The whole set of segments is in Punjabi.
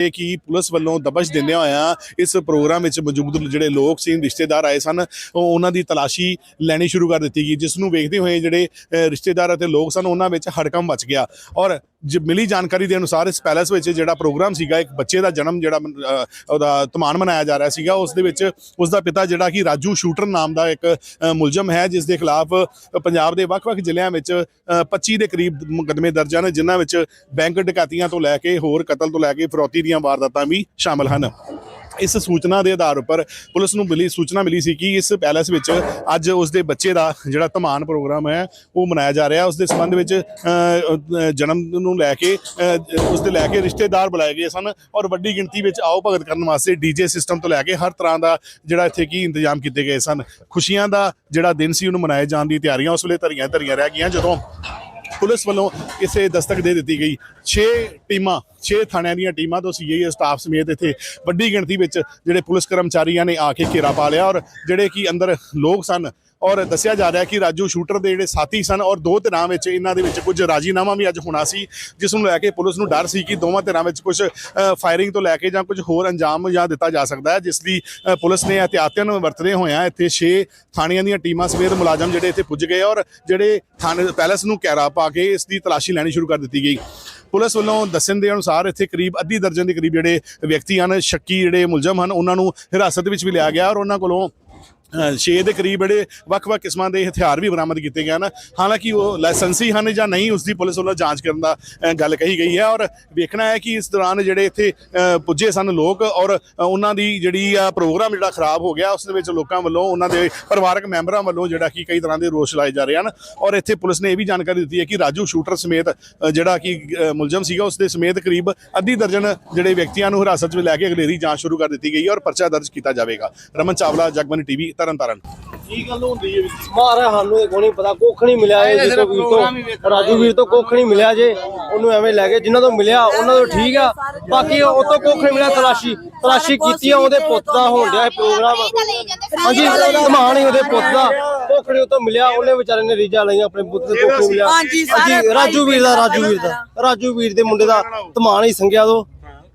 ਇਹ ਕਿ ਪੁਲਿਸ ਵੱਲੋਂ ਦਬਸ਼ ਦਿੰਦਿਆਂ ਹੋਇਆਂ ਇਸ ਪ੍ਰੋਗਰਾਮ ਵਿੱਚ ਮੌਜੂਦ ਜਿਹੜੇ ਲੋਕ ਸੀ, ਰਿਸ਼ਤੇਦਾਰ ਆਏ ਸਨ ਉਹਨਾਂ ਦੀ ਤਲਾਸ਼ੀ ਲੈਣੀ ਸ਼ੁਰੂ ਕਰ ਦਿੱਤੀ ਗਈ, ਜਿਸ ਨੂੰ ਵੇਖਦੇ ਹੋਏ ਜਿਹੜੇ ਰਿਸ਼ਤੇਦਾਰ ਅਤੇ ਲੋਕ ਸਨ, ਉਹਨਾਂ ਵਿੱਚ ਹੜਕੰਪ ਮਚ ਗਿਆ। ਔਰ ਮਿਲੀ ਜਾਣਕਾਰੀ ਦੇ ਅਨੁਸਾਰ ਇਸ ਪੈਲੇਸ ਵਿੱਚ ਜਿਹੜਾ ਪ੍ਰੋਗਰਾਮ ਸੀਗਾ ਇੱਕ ਬੱਚੇ ਦਾ ਜਨਮ ਜਿਹੜਾ ਉਹਦਾ ਤਮਾਨ ਮਨਾਇਆ ਜਾ ਰਿਹਾ ਸੀਗਾ। ਉਸ ਦੇ ਵਿੱਚ ਉਸ ਦਾ ਪਿਤਾ ਜਿਹੜਾ ਕਿ ਰਾਜੂ ਸ਼ੂਟਰ ਨਾਮ ਦਾ ਇੱਕ ਮੁਲਜ਼ਮ ਹੈ ਜਿਸ ਦੇ ਖਿਲਾਫ ਪੰਜਾਬ ਦੇ ਵੱਖ-ਵੱਖ ਜ਼ਿਲ੍ਹਿਆਂ ਵਿੱਚ ਅ, 25 ਦੇ ਕਰੀਬ ਮੁਕੱਦਮੇ ਦਰਜ ਹਨ ਜਿਨ੍ਹਾਂ ਵਿੱਚ ਬੈਂਕ ਡਕੈਤੀਆਂ ਤੋਂ ਲੈ ਕੇ ਹੋਰ ਕਤਲ ਤੋਂ ਲੈ ਕੇ ਫਰੌਤੀ ਦੀਆਂ ਵਾਰਦਾਤਾਂ ਵੀ ਸ਼ਾਮਲ ਹਨ। ਇਸ ਸੂਚਨਾ ਦੇ ਆਧਾਰ ਉੱਪਰ ਪੁਲਿਸ ਨੂੰ ਮਿਲੀ ਸੂਚਨਾ ਮਿਲੀ ਸੀ ਕਿ ਇਸ ਪੈਲੇਸ ਵਿੱਚ ਅੱਜ ਉਸ ਦੇ ਬੱਚੇ ਦਾ ਜਿਹੜਾ ਧਮਾਨ ਪ੍ਰੋਗਰਾਮ ਹੈ ਉਹ ਮਨਾਇਆ ਜਾ ਰਿਹਾ। ਉਸ ਦੇ ਸੰਬੰਧ ਵਿੱਚ ਜਨਮ ਨੂੰ ਲੈ ਕੇ ਅ, ਉਸ ਦੇ ਲੈ ਕੇ ਰਿਸ਼ਤੇਦਾਰ ਬੁਲਾਏ ਗਏ ਸਨ ਔਰ ਵੱਡੀ ਗਿਣਤੀ ਵਿੱਚ ਆਓ ਭਗਤ ਕਰਨ ਵਾਸਤੇ ਡੀਜੇ ਸਿਸਟਮ ਤੋਂ ਲੈ ਕੇ ਹਰ ਤਰ੍ਹਾਂ ਦਾ ਜਿਹੜਾ ਇੱਥੇ ਕੀ ਇੰਤਜ਼ਾਮ ਕੀਤੇ ਗਏ ਸਨ। ਖੁਸ਼ੀਆਂ ਦਾ ਜਿਹੜਾ ਦਿਨ ਸੀ ਉਹਨੂੰ ਮਨਾਏ ਜਾਣ ਦੀ ਤਿਆਰੀਆਂ ਉਸ ਵੇਲੇ ਧਰੀਆਂ ਧਰੀਆਂ ਰਹਿ ਗਈਆਂ। ਜਦੋਂ ਪੁਲਿਸ ਵੱਲੋਂ ਇਸੇ ਦਸਤਕ ਦੇ ਦਿੱਤੀ ਗਈ। 6 ਟੀਮਾਂ 6 ਥਾਣਿਆਂ ਦੀਆਂ ਟੀਮਾਂ ਤੋਂ ਸੀਆਈਏ ਸਟਾਫ ਸਮੇਤ ਇੱਥੇ ਵੱਡੀ ਗਿਣਤੀ ਵਿੱਚ ਜਿਹੜੇ ਪੁਲਿਸ ਕਰਮਚਾਰੀਆਂ ਨੇ ਆ ਕੇ ਘੇਰਾ ਪਾ ਲਿਆ ਔਰ ਜਿਹੜੇ ਕਿ ਅੰਦਰ ਲੋਕ ਸਨ ਔਰ ਦੱਸਿਆ ਜਾ ਰਿਹਾ ਕਿ ਰਾਜੂ ਸ਼ੂਟਰ ਦੇ ਜਿਹੜੇ ਸਾਥੀ ਸਨ ਔਰ ਦੋ ਧਿਰਾਂ ਵਿੱਚ ਇਹਨਾਂ ਦੇ ਵਿੱਚ ਕੁਝ ਰਾਜੀਨਾਮਾ ਵੀ ਅੱਜ ਹੋਣਾ ਸੀ, ਜਿਸ ਨੂੰ ਲੈ ਕੇ ਪੁਲਿਸ ਨੂੰ ਡਰ ਸੀ ਕਿ ਦੋਵਾਂ ਧਿਰਾਂ ਵਿੱਚ ਕੁਝ ਫਾਇਰਿੰਗ ਤੋਂ ਲੈ ਕੇ ਜਾਂ ਕੁਝ ਹੋਰ ਅੰਜਾਮ ਜਾਂ ਦਿੱਤਾ ਜਾ ਸਕਦਾ ਹੈ, ਜਿਸ ਲਈ ਪੁਲਿਸ ਨੇ ਇਹਤਿਆਤਨ ਵਰਤਦੇ ਹੋਇਆ ਇੱਥੇ 6 ਥਾਣਿਆਂ ਦੀਆਂ ਟੀਮਾਂ ਸਮੇਤ ਮੁਲਾਜ਼ਮ ਜਿਹੜੇ ਇੱਥੇ ਪੁੱਜ ਗਏ ਔਰ ਜਿਹੜੇ ਥਾਣੇ, ਪੈਲੇਸ ਨੂੰ ਘੇਰਾ ਪਾ ਕੇ ਇਸ ਦੀ ਤਲਾਸ਼ੀ ਲੈਣੀ ਸ਼ੁਰੂ ਕਰ ਦਿੱਤੀ ਗਈ। ਪੁਲਿਸ ਵੱਲੋਂ ਦੱਸਣ ਦੇ ਅਨੁਸਾਰ ਇੱਥੇ ਕਰੀਬ ਅੱਧੀ ਦਰਜਨ ਦੇ ਕਰੀਬ ਜਿਹੜੇ ਵਿਅਕਤੀ ਹਨ, ਸ਼ੱਕੀ ਜਿਹੜੇ ਮੁਲਜ਼ਮ ਹਨ, ਉਹਨਾਂ ਨੂੰ ਹਿਰਾਸਤ ਵਿੱਚ ਵੀ ਲਿਆ ਗਿਆ ਔਰ ਉਹਨਾਂ ਕੋਲੋਂ ਅ, ਛੇ ਦੇ ਕਰੀਬ ਜਿਹੜੇ ਵੱਖ-ਵੱਖ ਕਿਸਮਾਂ ਦੇ ਹਥਿਆਰ ਵੀ ਬਰਾਮਦ ਕੀਤੇ ਗਏ ਹਨ। ਹਾਲਾਂਕਿ ਉਹ ਲਾਇਸੈਂਸੀ ਹਨ ਜਾਂ ਨਹੀਂ ਉਸ ਦੀ ਪੁਲਿਸ ਵੱਲੋਂ ਜਾਂਚ ਕਰਨ ਦਾ ਗੱਲ ਕਹੀ ਗਈ ਹੈ ਔਰ ਵੇਖਣਾ ਹੈ ਕਿ ਇਸ ਦੌਰਾਨ ਜਿਹੜੇ ਇੱਥੇ ਪੁੱਜੇ ਸਨ ਲੋਕ ਔਰ ਉਹਨਾਂ ਦੀ ਜਿਹੜੀ ਆ ਪ੍ਰੋਗਰਾਮ ਜਿਹੜਾ ਖਰਾਬ ਹੋ ਗਿਆ ਉਸ ਦੇ ਵਿੱਚ ਲੋਕਾਂ ਵੱਲੋਂ ਉਹਨਾਂ ਦੇ ਪਰਿਵਾਰਕ ਮੈਂਬਰਾਂ ਵੱਲੋਂ ਜਿਹੜਾ ਕਿ ਕਈ ਤਰ੍ਹਾਂ ਦੇ ਰੋਸ ਲਾਏ ਜਾ ਰਹੇ ਹਨ ਔਰ ਇੱਥੇ ਪੁਲਿਸ ਨੇ ਇਹ ਵੀ ਜਾਣਕਾਰੀ ਦਿੱਤੀ ਹੈ ਕਿ ਰਾਜੂ ਸ਼ੂਟਰ ਸਮੇਤ ਜਿਹੜਾ ਕਿ ਮੁਲਜ਼ਮ ਸੀਗਾ ਉਸ ਦੇ ਸਮੇਤ ਕਰੀਬ ਅੱਧੀ ਦਰਜਨ ਜਿਹੜੇ ਵਿਅਕਤੀਆਂ ਨੂੰ ਹਿਰਾਸਤ ਵਿੱਚ ਲੈ ਕੇ ਅਗਲੇਰੀ ਜਾਂਚ ਸ਼ੁਰੂ ਕਰ ਦਿੱਤੀ ਗਈ ਹੈ ਔਰ ਪਰਚਾ ਦਰਜ ਕੀਤਾ ਜਾਵੇਗਾ। ਰਮਨ ਚਾਵਲਾ ਜਗਬਾਨੀ ਟੀਵੀ ਤਰਨਤਾਰਨ। ਕੀ ਗੱਲ ਹੁੰਦੀ ਹੈ ਮਾਰਾ ਸਾਨੂੰ ਇਹ ਕੋਈ ਨਹੀਂ ਪਤਾ ਕੁੱਖ ਨਹੀਂ ਮਿਲਿਆ ਇਹ ਜਿੱਤੋਂ ਵੀਰ ਤੋਂ। ਰਾਜੂ ਵੀਰ ਤੋਂ ਕੁੱਖ ਨਹੀਂ ਮਿਲਿਆ ਜੇ ਉਹਨੂੰ ਐਵੇਂ ਲੈ ਗਏ ਜਿਨ੍ਹਾਂ ਤੋਂ ਮਿਲਿਆ ਉਹਨਾਂ ਤੋਂ ਠੀਕ ਆ। ਬਾਕੀ ਉਹ ਤੋਂ ਕੁੱਖ ਨਹੀਂ ਮਿਲਿਆ ਤਲਾਸ਼ੀ ਤਲਾਸ਼ੀ ਕੀਤੀ ਆ ਉਹਦੇ ਪੁੱਤ ਦਾ ਹੋਣ ਡਿਆ ਇਹ ਪ੍ਰੋਗਰਾਮ। ਹਾਂਜੀ ਧਮਾਨ ਹੀ ਉਹਦੇ ਪੁੱਤ ਦਾ। ਕੁੱਖ ਨਹੀਂ ਉਹ ਤੋਂ ਮਿਲਿਆ ਉਹਨੇ ਵਿਚਾਰੇ ਨੇ ਰੀਜਾ ਲਈਆਂ ਆਪਣੇ ਪੁੱਤ ਦੇ ਕੁੱਖ ਮਿਲਿਆ। ਹਾਂਜੀ ਰਾਜੂ ਵੀਰ ਦਾ ਰਾਜੂ ਵੀਰ ਦਾ। ਰਾਜੂ ਵੀਰ ਦੇ ਮੁੰਡੇ ਦਾ ਧਮਾਨ ਹੀ ਸੰਗਿਆ ਤੋਂ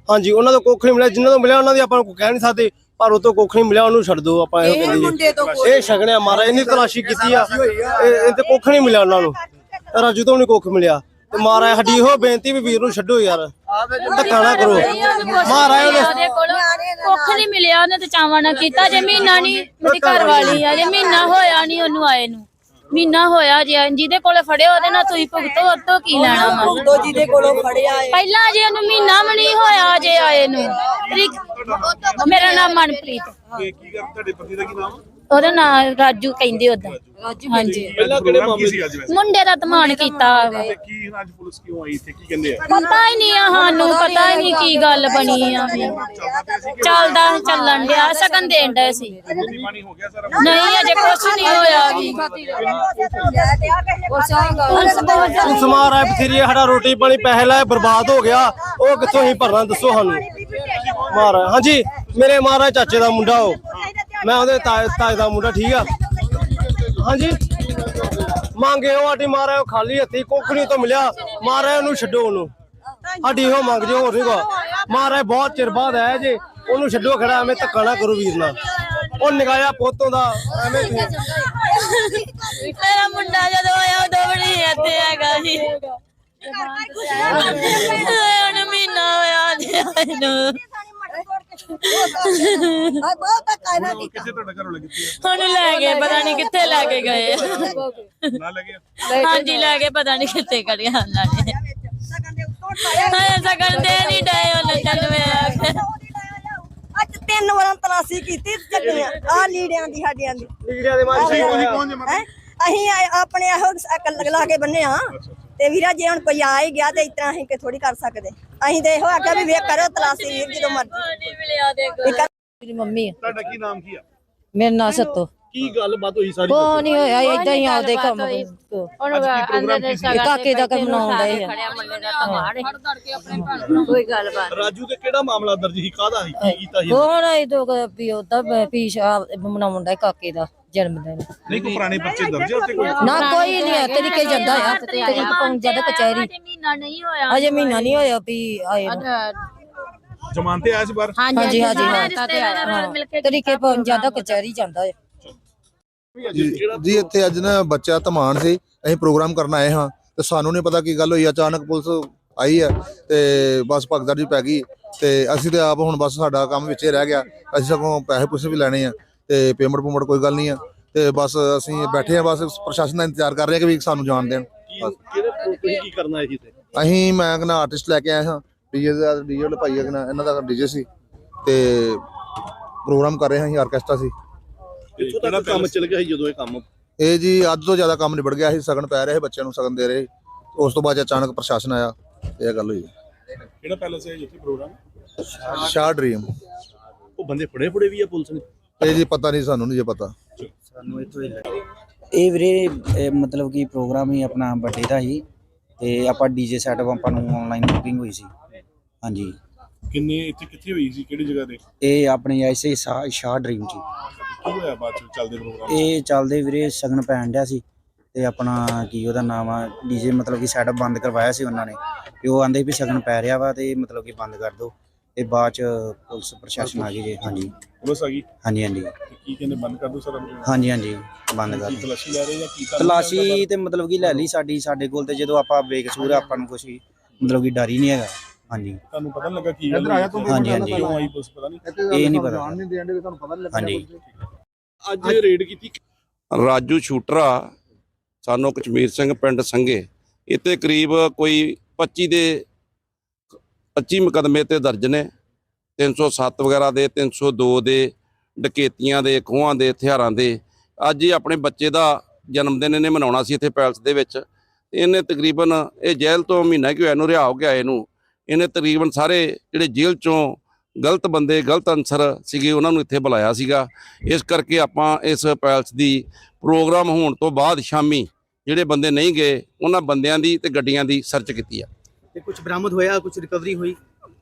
ਹਾਂਜੀ ਉਹਨਾਂ ਤੋਂ ਕੁੱਖ ਨਹੀਂ ਮਿਲਿਆ ਜਿਨ੍ਹਾਂ ਤੋਂ ਮਿਲਿਆ ਉਹਨਾਂ ਦੀ ਆਪਾਂ ਨੂੰ ਕਹਿ ਨਹੀਂ ਸਕਦੇ। ਪਰ ਉਹ ਤੋਂ ਕੁੱਖ ਨਹੀਂ ਮਿਲਿਆ ਉਹਨੂੰ ਛੱਡ ਦਿਓ ਆਪਾਂ ਇਹੋ ਇਹ ਕਹਿੰਦੇ ਮੁੰਡੇ ਤੋਂ ਜੀ ਇਹ ਛਗਣਿਆ ਮਾਰਾ ਇਹਨੇ ਤਲਾਸ਼ੀ ਕੀਤੀ ਆ। ਇਹ ਇਹ ਤੇ ਕੁੱਖ ਨਹੀਂ ਮਿਲਿਆ ਉਹਨਾਂ ਨੂੰ। ਰਾਜੂ ਤੋਂ ਨਹੀਂ ਕੁੱਖ ਮਿਲਿਆ। ਤੇ ਮਾਰਾ ਹੱਡੀ ਹੋ ਬੇਨਤੀ ਵੀ ਵੀਰ ਨੂੰ ਛੱਡੋ ਯਾਰ। ਧੱਕਾ ਨਾ ਕਰੋ। ਮਾਰਾ ਉਹਨੇ ਉਹਦੇ ਕੋਲ। ਕੁੱਖ ਨਹੀਂ ਮਿਲਿਆ ਉਹਨੇ ਤੇ ਚਾਵਾਂ ਨਾ ਕੀਤਾ। ਜੇ ਮਹੀਨਾ ਨਹੀਂ ਮੇਰੀ ਘਰ ਵਾਲੀ ਆ ਜੇ ਮਹੀਨਾ ਹੋਇਆ ਨਹੀਂ ਉਹਨੂੰ ਆਏ ਨੂੰ। ਮਹੀਨਾ ਹੋਇਆ ਜੇ ਜਿਹਦੇ ਕੋਲੇ ਫੜਿਓ ਉਹਦੇ ਨਾਲ ਤੁਸੀਂ ਭੁਗਤੋ ਉਹ ਤੋਂ ਕੀ ਲੈਣਾ ਵਾ? ਦੋ ਜੀ ਦੇ ਕੋਲੋਂ ਫੜਿਆ ਏ। ਪਹਿਲਾਂ ਜੇ ਉਹਨੂੰ ਮਹੀਨਾ ਵੀ ਨਹੀਂ ਹੋਇਆ ਜੇ ਆਏ ਨੂੰ। ਤਰੀਕ- ਮੇਰਾ ਨਾਮ ਮਨਪ੍ਰੀਤ। ਕੀ ਗੱਲ ਤੁਹਾਡੇ ਪਤੀ ਦਾ ਕੀ ਨਾਮ ਉਹਦਾ ਨਾਮ ਰਾਜੂ ਕਹਿੰਦੇ ਉਹਦਾ। ਹਾਂਜੀ। ਪਹਿਲਾਂ ਕਿਹੜੇ ਮਾਮਲੇ ਸੀ ਅੱਜ ਵੈਸੇ? ਮੁੰਡੇ ਦਾ ਧਮਾਨ ਕੀਤਾ ਵਾ। ਤੇ ਕੀ ਅੱਜ ਪੁਲਿਸ ਕਿਉਂ ਆਈ ਇੱਥੇ? ਕੀ ਕਹਿੰਦੇ ਆ? ਪਤਾ ਹੀ ਨਹੀਂ ਆ ਸਾਨੂੰ ਪਤਾ ਹੀ ਨਹੀਂ ਕੀ ਗੱਲ ਬਣੀ ਆ ਚੱਲਦਾ ਚੱਲਣ ਡਿਆ ਸਗਨ ਦੇਣ ਡਿਆ ਸੀ। ਰੋਟੀ ਪਾਣੀ ਹੋ ਗਿਆ ਸਾਰਾ। ਨਹੀਂ ਅਜੇ ਕੁਛ ਨਹੀਂ ਹੋਇਆ ਵੀ ਤੂੰ ਸਮਾਰ ਆ ਬਥੇਰੀ ਸਾਡਾ ਰੋਟੀ ਪਾਣੀ ਪੈਸੇ ਲਾਏ ਬਰਬਾਦ ਹੋ ਗਿਆ। ਉਹ ਕਿੱਥੋਂ ਹੀ ਭਰਨਾ ਦੱਸੋ ਸਾਨੂੰ। ਮਾਰਾ ਹਾਂਜੀ ਮੇਰੇ ਮਾਰਾ ਚਾਚੇ ਦਾ ਮੁੰਡਾ ਉਹ। ਮੈਂ ਉਹਦੇ ਤਾਏ ਤਾਏ ਦਾ ਮੁੰਡਾ ਠੀਕ ਆ? ਹਾਂਜੀ। ਮੰਗੇ ਉਹ ਆਟੀ ਮਾਰਾ ਉਹ ਖਾਲੀ ਹੱਥੀ ਕੋਖਣੀ ਤੋਂ ਮਿਲਿਆ। ਮਾਰਾ ਉਹਨੂੰ ਛੱਡੋ ਉਹਨੂੰ। ਸਾਡੀ ਇਹੋ ਮੰਗ ਜੇ ਹੋਰ ਨਹੀਂ ਕੋ ਮਾਰਾ ਬਹੁਤ ਚਿਰ ਬਾਅਦ ਆਇਆ ਜੇ। ਉਹਨੂੰ ਛੱਡੋ ਖੜਾ ਐਵੇਂ ਧੱਕਾ ਨਾ ਕਰੋ ਵੀਰ ਨਾਲ। ਉਹ ਨਿਗਾਇਆ ਪੁੱਤੋਂ ਦਾ ਐਵੇਂ ਮੇਰਾ ਮੁੰਡਾ ਜਦੋਂ ਆਇਆ ਉਦੋਂ ਨਹੀਂ ਇੱਥੇ ਹੈਗਾ ਸੀ ਹੁਣ ਮਹੀਨਾ ਹੋਇਆ ਕਿੱਥੇ ਤੁਹਾਡਾ ਘਰ ਹੁਣ ਲੈ ਗਏ ਪਤਾ ਨਹੀਂ ਕਿੱਥੇ ਲੈ ਕੇ ਗਏ ਨਾ ਲੱਗਿਆ ਹਾਂਜੀ ਲੈ ਕੇ ਪਤਾ ਨਹੀਂ ਕਿੱਥੇ ਕਰਿਆ ਉਹਨਾਂ ਨੇ ਹਾਂ ਸਗਨ ਦੇ ਨਹੀਂ ਡਏ ਉਹਨੇ ਚੱਲ ਮੈਂ ਅੱਜ ਤਿੰਨ ਵਾਰਾਂ ਤਲਾਸੀ ਕੀਤੀ ਜੱਟੀਆਂ ਆ ਲੀੜਿਆਂ ਦੀ ਸਾਡੀਆਂ ਦੀ। ਲੀੜਿਆਂ ਦੇ ਮਾਰ ਕੌਣ ਜੇ? ਅਸੀਂ ਆਏ- ਆਪਣੇ ਇਹੋ ਅਕਲ ਲਾ ਕੇ ਬੰਨੇ ਆ। ਤੇ ਵੀਰਾ ਜੇ ਹੁਣ ਕੋਈ ਆ ਹੀ ਗਿਆ ਤੇ ਇਤਨਾ ਅਸੀਂ ਕਿ ਥੋੜੀ ਕਰ ਸਕਦੇ। ਅਸੀਂ ਤੇ ਇਹੋ ਆਖਿਆ ਵੀ ਵੇਖ ਕਰੋ ਤਲਾਸੀ ਵੀਰ ਜਦੋਂ ਮਰਜ਼ੀ। ਮਿਲਿਆ ਦੇ ਮੇਰੀ ਮੰਮੀ ਆ। ਤੁਹਾਡਾ ਕੀ ਨਾਮ ਕੀ ਆ? ਮੇਰਾ ਨਾਂ ਸੱਤੋ। ਕੀ ਗੱਲਬਾਤ ਹੋਈ ਸਾਰੀ? ਕੋ ਨਹੀਂ ਹੋਇਆ ਇਦਾਂ ਹੀ ਆਪਦੇ ਕੰਮ ਪ੍ਰੋਗਰਾਮ ਕੀ ਸੀ? ਕਾਕੇ ਦਾ ਕੰਮ ਮਨਾਉਂਦੇ ਆ। ਕੋਈ ਗੱਲਬਾਤ ਰਾਜੂ ਤੇ ਕਿਹੜਾ ਮਾਮਲਾ ਦਰਜ ਸੀ? ਕਾਹਦਾ ਸੀ? ਕੀ ਕੀਤਾ ਸੀ? ਹੁਣ ਇਹ ਦੋ ਵੀ ਉਹਦਾ ਪੀਸ਼ ਮਨਾਉਂਦਾ ਕਾਕੇ ਦਾ। ਜਨਮ ਦਿਨ। ਨਹੀਂ ਕੋਈ ਪੁਰਾਣੇ ਬੱਚੇ ਦਰਜ ਹੈ ਉੱਤੇ ਕੋਈ ਨਾ ਕੋਈ ਨਹੀਂ ਹੈ ਤਰੀਕੇ ਜਾਂਦਾ ਆ। ਤਰੀਕੇ ਪਹੁੰਚ ਜਾਂਦਾ ਕਚਹਿਰੀ। ਮਹੀਨਾ ਨਹੀਂ ਹੋਇਆ ਅਜੇ ਮਹੀਨਾ ਨਹੀਂ ਹੋਇਆ ਵੀ ਆਏ ਨੂੰ। ਜਮਾਨ ਤੇ ਆਇਆ ਸੀ ਬਾਹਰ? ਹਾਂਜੀ ਹਾਂਜੀ ਹਾਂ ਤਰੀਕੇ ਪਹੁੰਚ ਜਾਂਦਾ ਕਚਹਿਰੀ ਜਾਂਦਾ ਹੈ ਜੀ ਜੀ ਇੱਥੇ ਅੱਜ ਨਾ ਬੱਚਾ ਧਮਾਨ ਸੀ। ਅਸੀਂ ਪ੍ਰੋਗਰਾਮ ਕਰਨ ਆਏ ਹਾਂ ਤੇ ਸਾਨੂੰ ਨਹੀਂ ਪਤਾ ਕੀ ਗੱਲ ਹੋਈ। ਅਚਾਨਕ ਪੁਲਿਸ ਆਈ ਹੈ ਤੇ ਬਸ ਭਗਦੜ ਜੀ ਪੈ ਗਈ ਤੇ ਅਸੀਂ ਤੇ ਆਪ ਹੁਣ ਬਸ ਸਾਡਾ ਕੰਮ ਵਿੱਚੇ ਰਹਿ ਗਿਆ। ਅਸੀਂ ਸਗੋਂ ਪੈਸੇ ਪੂਸੇ ਵੀ ਲੈਣੇ ਆ। ਤੇ ਪੇਮੈਂਟ ਪੂਮੈਂਟ ਕੋਈ ਗੱਲ ਨਹੀਂ ਆ। ਤੇ ਬਸ ਅਸੀਂ ਬੈਠੇ ਆ ਬਸ ਪ੍ਰਸ਼ਾਸਨ ਦਾ ਇੰਤਜ਼ਾਰ ਕਰ ਰਹੇ ਆ ਕਿ ਵੀ ਸਾਨੂੰ ਜਾਣ ਦੇਣ। ਬਸ। ਕਿਹੜੇ ਤੁਸੀਂ ਕੀ ਕਰਨਾ ਹੈ ਜੀ ਤੇ ਅਸੀਂ ਮੈਂ ਕਹਿੰਦਾ ਆਰਟਿਸਟ ਲੈ ਕੇ ਆਇਆ ਹਾਂ ਡੀਜੇ ਦਾ ਡੀਜੇ ਭਾਈ ਕਹਿੰਦਾ ਇਹਨਾਂ ਦਾ ਡੀਜੇ ਸੀ। ਤੇ ਪ੍ਰੋਗਰਾਮ ਕਰ ਰਹੇ ਹਾਂ ਅਸੀਂ ਆਰਕੈਸਟਰਾ ਸੀ। ਤੱਕ ਕੰਮ ਚੱਲ ਗਿਆ ਸੀ ਜਦੋਂ ਇਹ ਕੰਮ? ਇਹ ਜੀ ਅੱਧ ਤੋਂ ਜ਼ਿਆਦਾ ਕੰਮ ਨਿਬੜ ਗਿਆ ਸੀ ਸਗਨ ਪੈ ਰਹੇ ਬੱਚਿਆਂ ਨੂੰ ਸਗਨ ਦੇ ਰਹੇ ਉਸ ਤੋਂ ਬਾਅਦ ਅਚਾਨਕ ਪ੍ਰਸ਼ਾਸਨ ਆਇਆ ਇਹ ਗੱਲ ਹੋਈ। ਕਿਹੜਾ ਪੈਲਸ ਹੈ ਜਿੱਥੇ ਪ੍ਰੋਗਰਾਮ ਸ਼ਾਹ ਡ੍ਰੀਮ ਉਹ ਬੰਦੇ ਫੜੇ ਫੜੇ ਵੀ ਆ ਪੁਲਿਸ ਨੇ? ਇਹ ਜੀ ਪਤਾ ਨਹੀਂ ਸਾਨੂੰ ਨਹੀਂ ਜੇ ਪਤਾ। ਇਹ ਵੀਰੇ ਇਹ ਮਤਲਬ ਕਿ ਪ੍ਰੋਗਰਾਮ ਹੀ ਆਪਣਾ ਬਰਥਡੇ ਦਾ ਹੀ ਤੇ ਆਪਾਂ ਡੀਜੇ ਸੈਟਅਪ ਆਪਾਂ ਨੂੰ ਆਨਲਾਈਨ ਬੁਕਿੰਗ ਹੋਈ ਸੀ। ਹਾਂਜੀ। ਕਿੰਨੇ ਇੱਥੇ ਕਿੱਥੇ ਹੋਈ ਸੀ? ਕਿਹੜੀ ਜਗ੍ਹਾ ਤੇ? ਇਹ ਆਪਣੇ ਐਸੇ ਸ਼ਾਹ ਸ਼ਾਹ ਡ੍ਰੀਮ ਚ ਕੀ ਹੋਇਆ ਬਾਅਦ ਚ ਚੱਲਦੇ ਪ੍ਰੋਗਰਾਮ? ਇਹ ਚੱਲਦੇ ਵੀਰੇ ਸਗਨ ਪੈਣ ਡਿਆ ਸੀ ਤੇ ਆਪਣਾ ਕੀ ਉਹਦਾ ਨਾਮ ਆ ਡੀਜੇ ਮਤਲਬ ਕਿ ਸੈਟਅਪ ਬੰਦ ਕਰਵਾਇਆ ਸੀ ਉਹਨਾਂ ਨੇ। ਤੇ ਉਹ ਆਂਦੇ ਵੀ ਸਗਨ ਪੈ ਰਿਹਾ ਵਾ ਤੇ ਮਤਲਬ ਕਿ ਬੰਦ ਕਰ ਦਿਓ। ਤੇ ਬਾਅਦ ਚ ਪੁਲਿਸ ਪ੍ਰਸ਼ਾਸਨ ਆ ਗਈ ਜੀ ਹਾਂਜੀ। ਪੁਲਿਸ ਆ ਗਈ? ਹਾਂਜੀ ਹਾਂਜੀ। ਤੇ ਕੀ ਕਹਿੰਦੇ ਬੰਦ ਕਰ ਦੋ ਸਾਰਾ? ਹਾਂਜੀ ਹਾਂਜੀ ਬੰਦ ਕਰ ਦਿਓ। ਤਲਾਸ਼ੀ ਲੈ ਰਹੇ ਜਾਂ ਕੀ ਤੁਹਾਨੂੰ ਤਲਾਸ਼ੀ ਤੇ ਮਤਲਬ ਕਿ ਲੈ ਲਈ ਸਾਡੀ ਸਾਡੇ ਕੋਲ ਤੇ ਜਦੋਂ ਆਪਾਂ ਬੇਕਸੂਰ ਆ, ਆਪਾਂ ਨੂੰ ਕੁਛ ਵੀ ਮਤਲਬ ਕਿ ਡਰ ਹੀ ਨਹੀਂ ਹੈਗਾ। ਹਾਂਜੀ। ਤੁਹਾਨੂੰ ਪਤਾ ਨੀ ਲੱਗਾ ਕੀ ਗੱਲ ਹੋਈ? ਹਾਂਜੀ, ਹਾਂਜੀ। ਕਿਉਂ ਆਈ ਪੁਲਿਸ ਪਤਾ ਨਹੀਂ। ਇਹ ਨਹੀਂ ਪਤਾ। ਨਹੀਂ ਦੇਣ ਦੇ ਤੁਹਾਨੂੰ ਪਤਾ ਨਹੀਂ ਹਾਂਜੀ। ਅੱਜ ਰੇਡ ਕੀਤੀ ਰਾਜੂ ਸ਼ੂਟਰਾ ਸਾਨੂੰ ਕਸ਼ਮੀਰ ਸਿੰਘ ਪਿੰਡ ਸੰਘੇ। ਇੱਥੇ ਕਰੀਬ ਕੋਈ 25 ਦੇ 25 ਮੁਕਦਮੇ ਤੇ ਦਰਜ ਨੇ। 307 ਵਗੈਰਾ ਦੇ 302 ਦੇ ਡਕੇਤੀਆਂ ਦੇ, ਖੋਹਾਂ ਦੇ, ਹਥਿਆਰਾਂ ਦੇ। ਅੱਜ ਹੀ ਆਪਣੇ ਬੱਚੇ ਦਾ ਜਨਮ ਦਿਨ ਇਹਨੇ ਮਨਾਉਣਾ ਸੀ ਇੱਥੇ ਪੈਲਸ ਦੇ ਵਿੱਚ। ਇਹਨੇ ਤਕਰੀਬਨ ਇਹ ਜੇਲ੍ਹ ਤੋਂ ਮਹੀਨਾ ਕਿ ਹੋਇਆ ਨੂੰ ਰਿਹਾ ਹੋ ਗਿਆ ਇਹਨੂੰ। ਇਹਨੇ ਤਕਰੀਬਨ ਸਾਰੇ ਜਿਹੜੇ ਜੇਲ੍ਹ ਚੋਂ ਗਲਤ ਬੰਦੇ, ਗਲਤ ਅਨਸਰ ਸੀਗੇ ਉਹਨਾਂ ਨੂੰ ਇੱਥੇ ਬੁਲਾਇਆ ਸੀਗਾ। ਇਸ ਕਰਕੇ ਆਪਾਂ ਇਸ ਪੈਲਸ ਦੀ ਪ੍ਰੋਗਰਾਮ ਹੋਣ ਤੋਂ ਬਾਅਦ ਸ਼ਾਮੀ ਜਿਹੜੇ ਬੰਦੇ ਨਹੀਂ ਗਏ, ਉਹਨਾਂ ਬੰਦਿਆਂ ਦੀ ਤੇ ਗੱਡੀਆਂ ਦੀ ਸਰਚ ਕੀਤੀ ਆ। ਤੇ ਕੁਝ ਬਰਾਮਦ ਹੋਇਆ ਕੁਝ ਰਿਕਵਰੀ ਹੋਈ?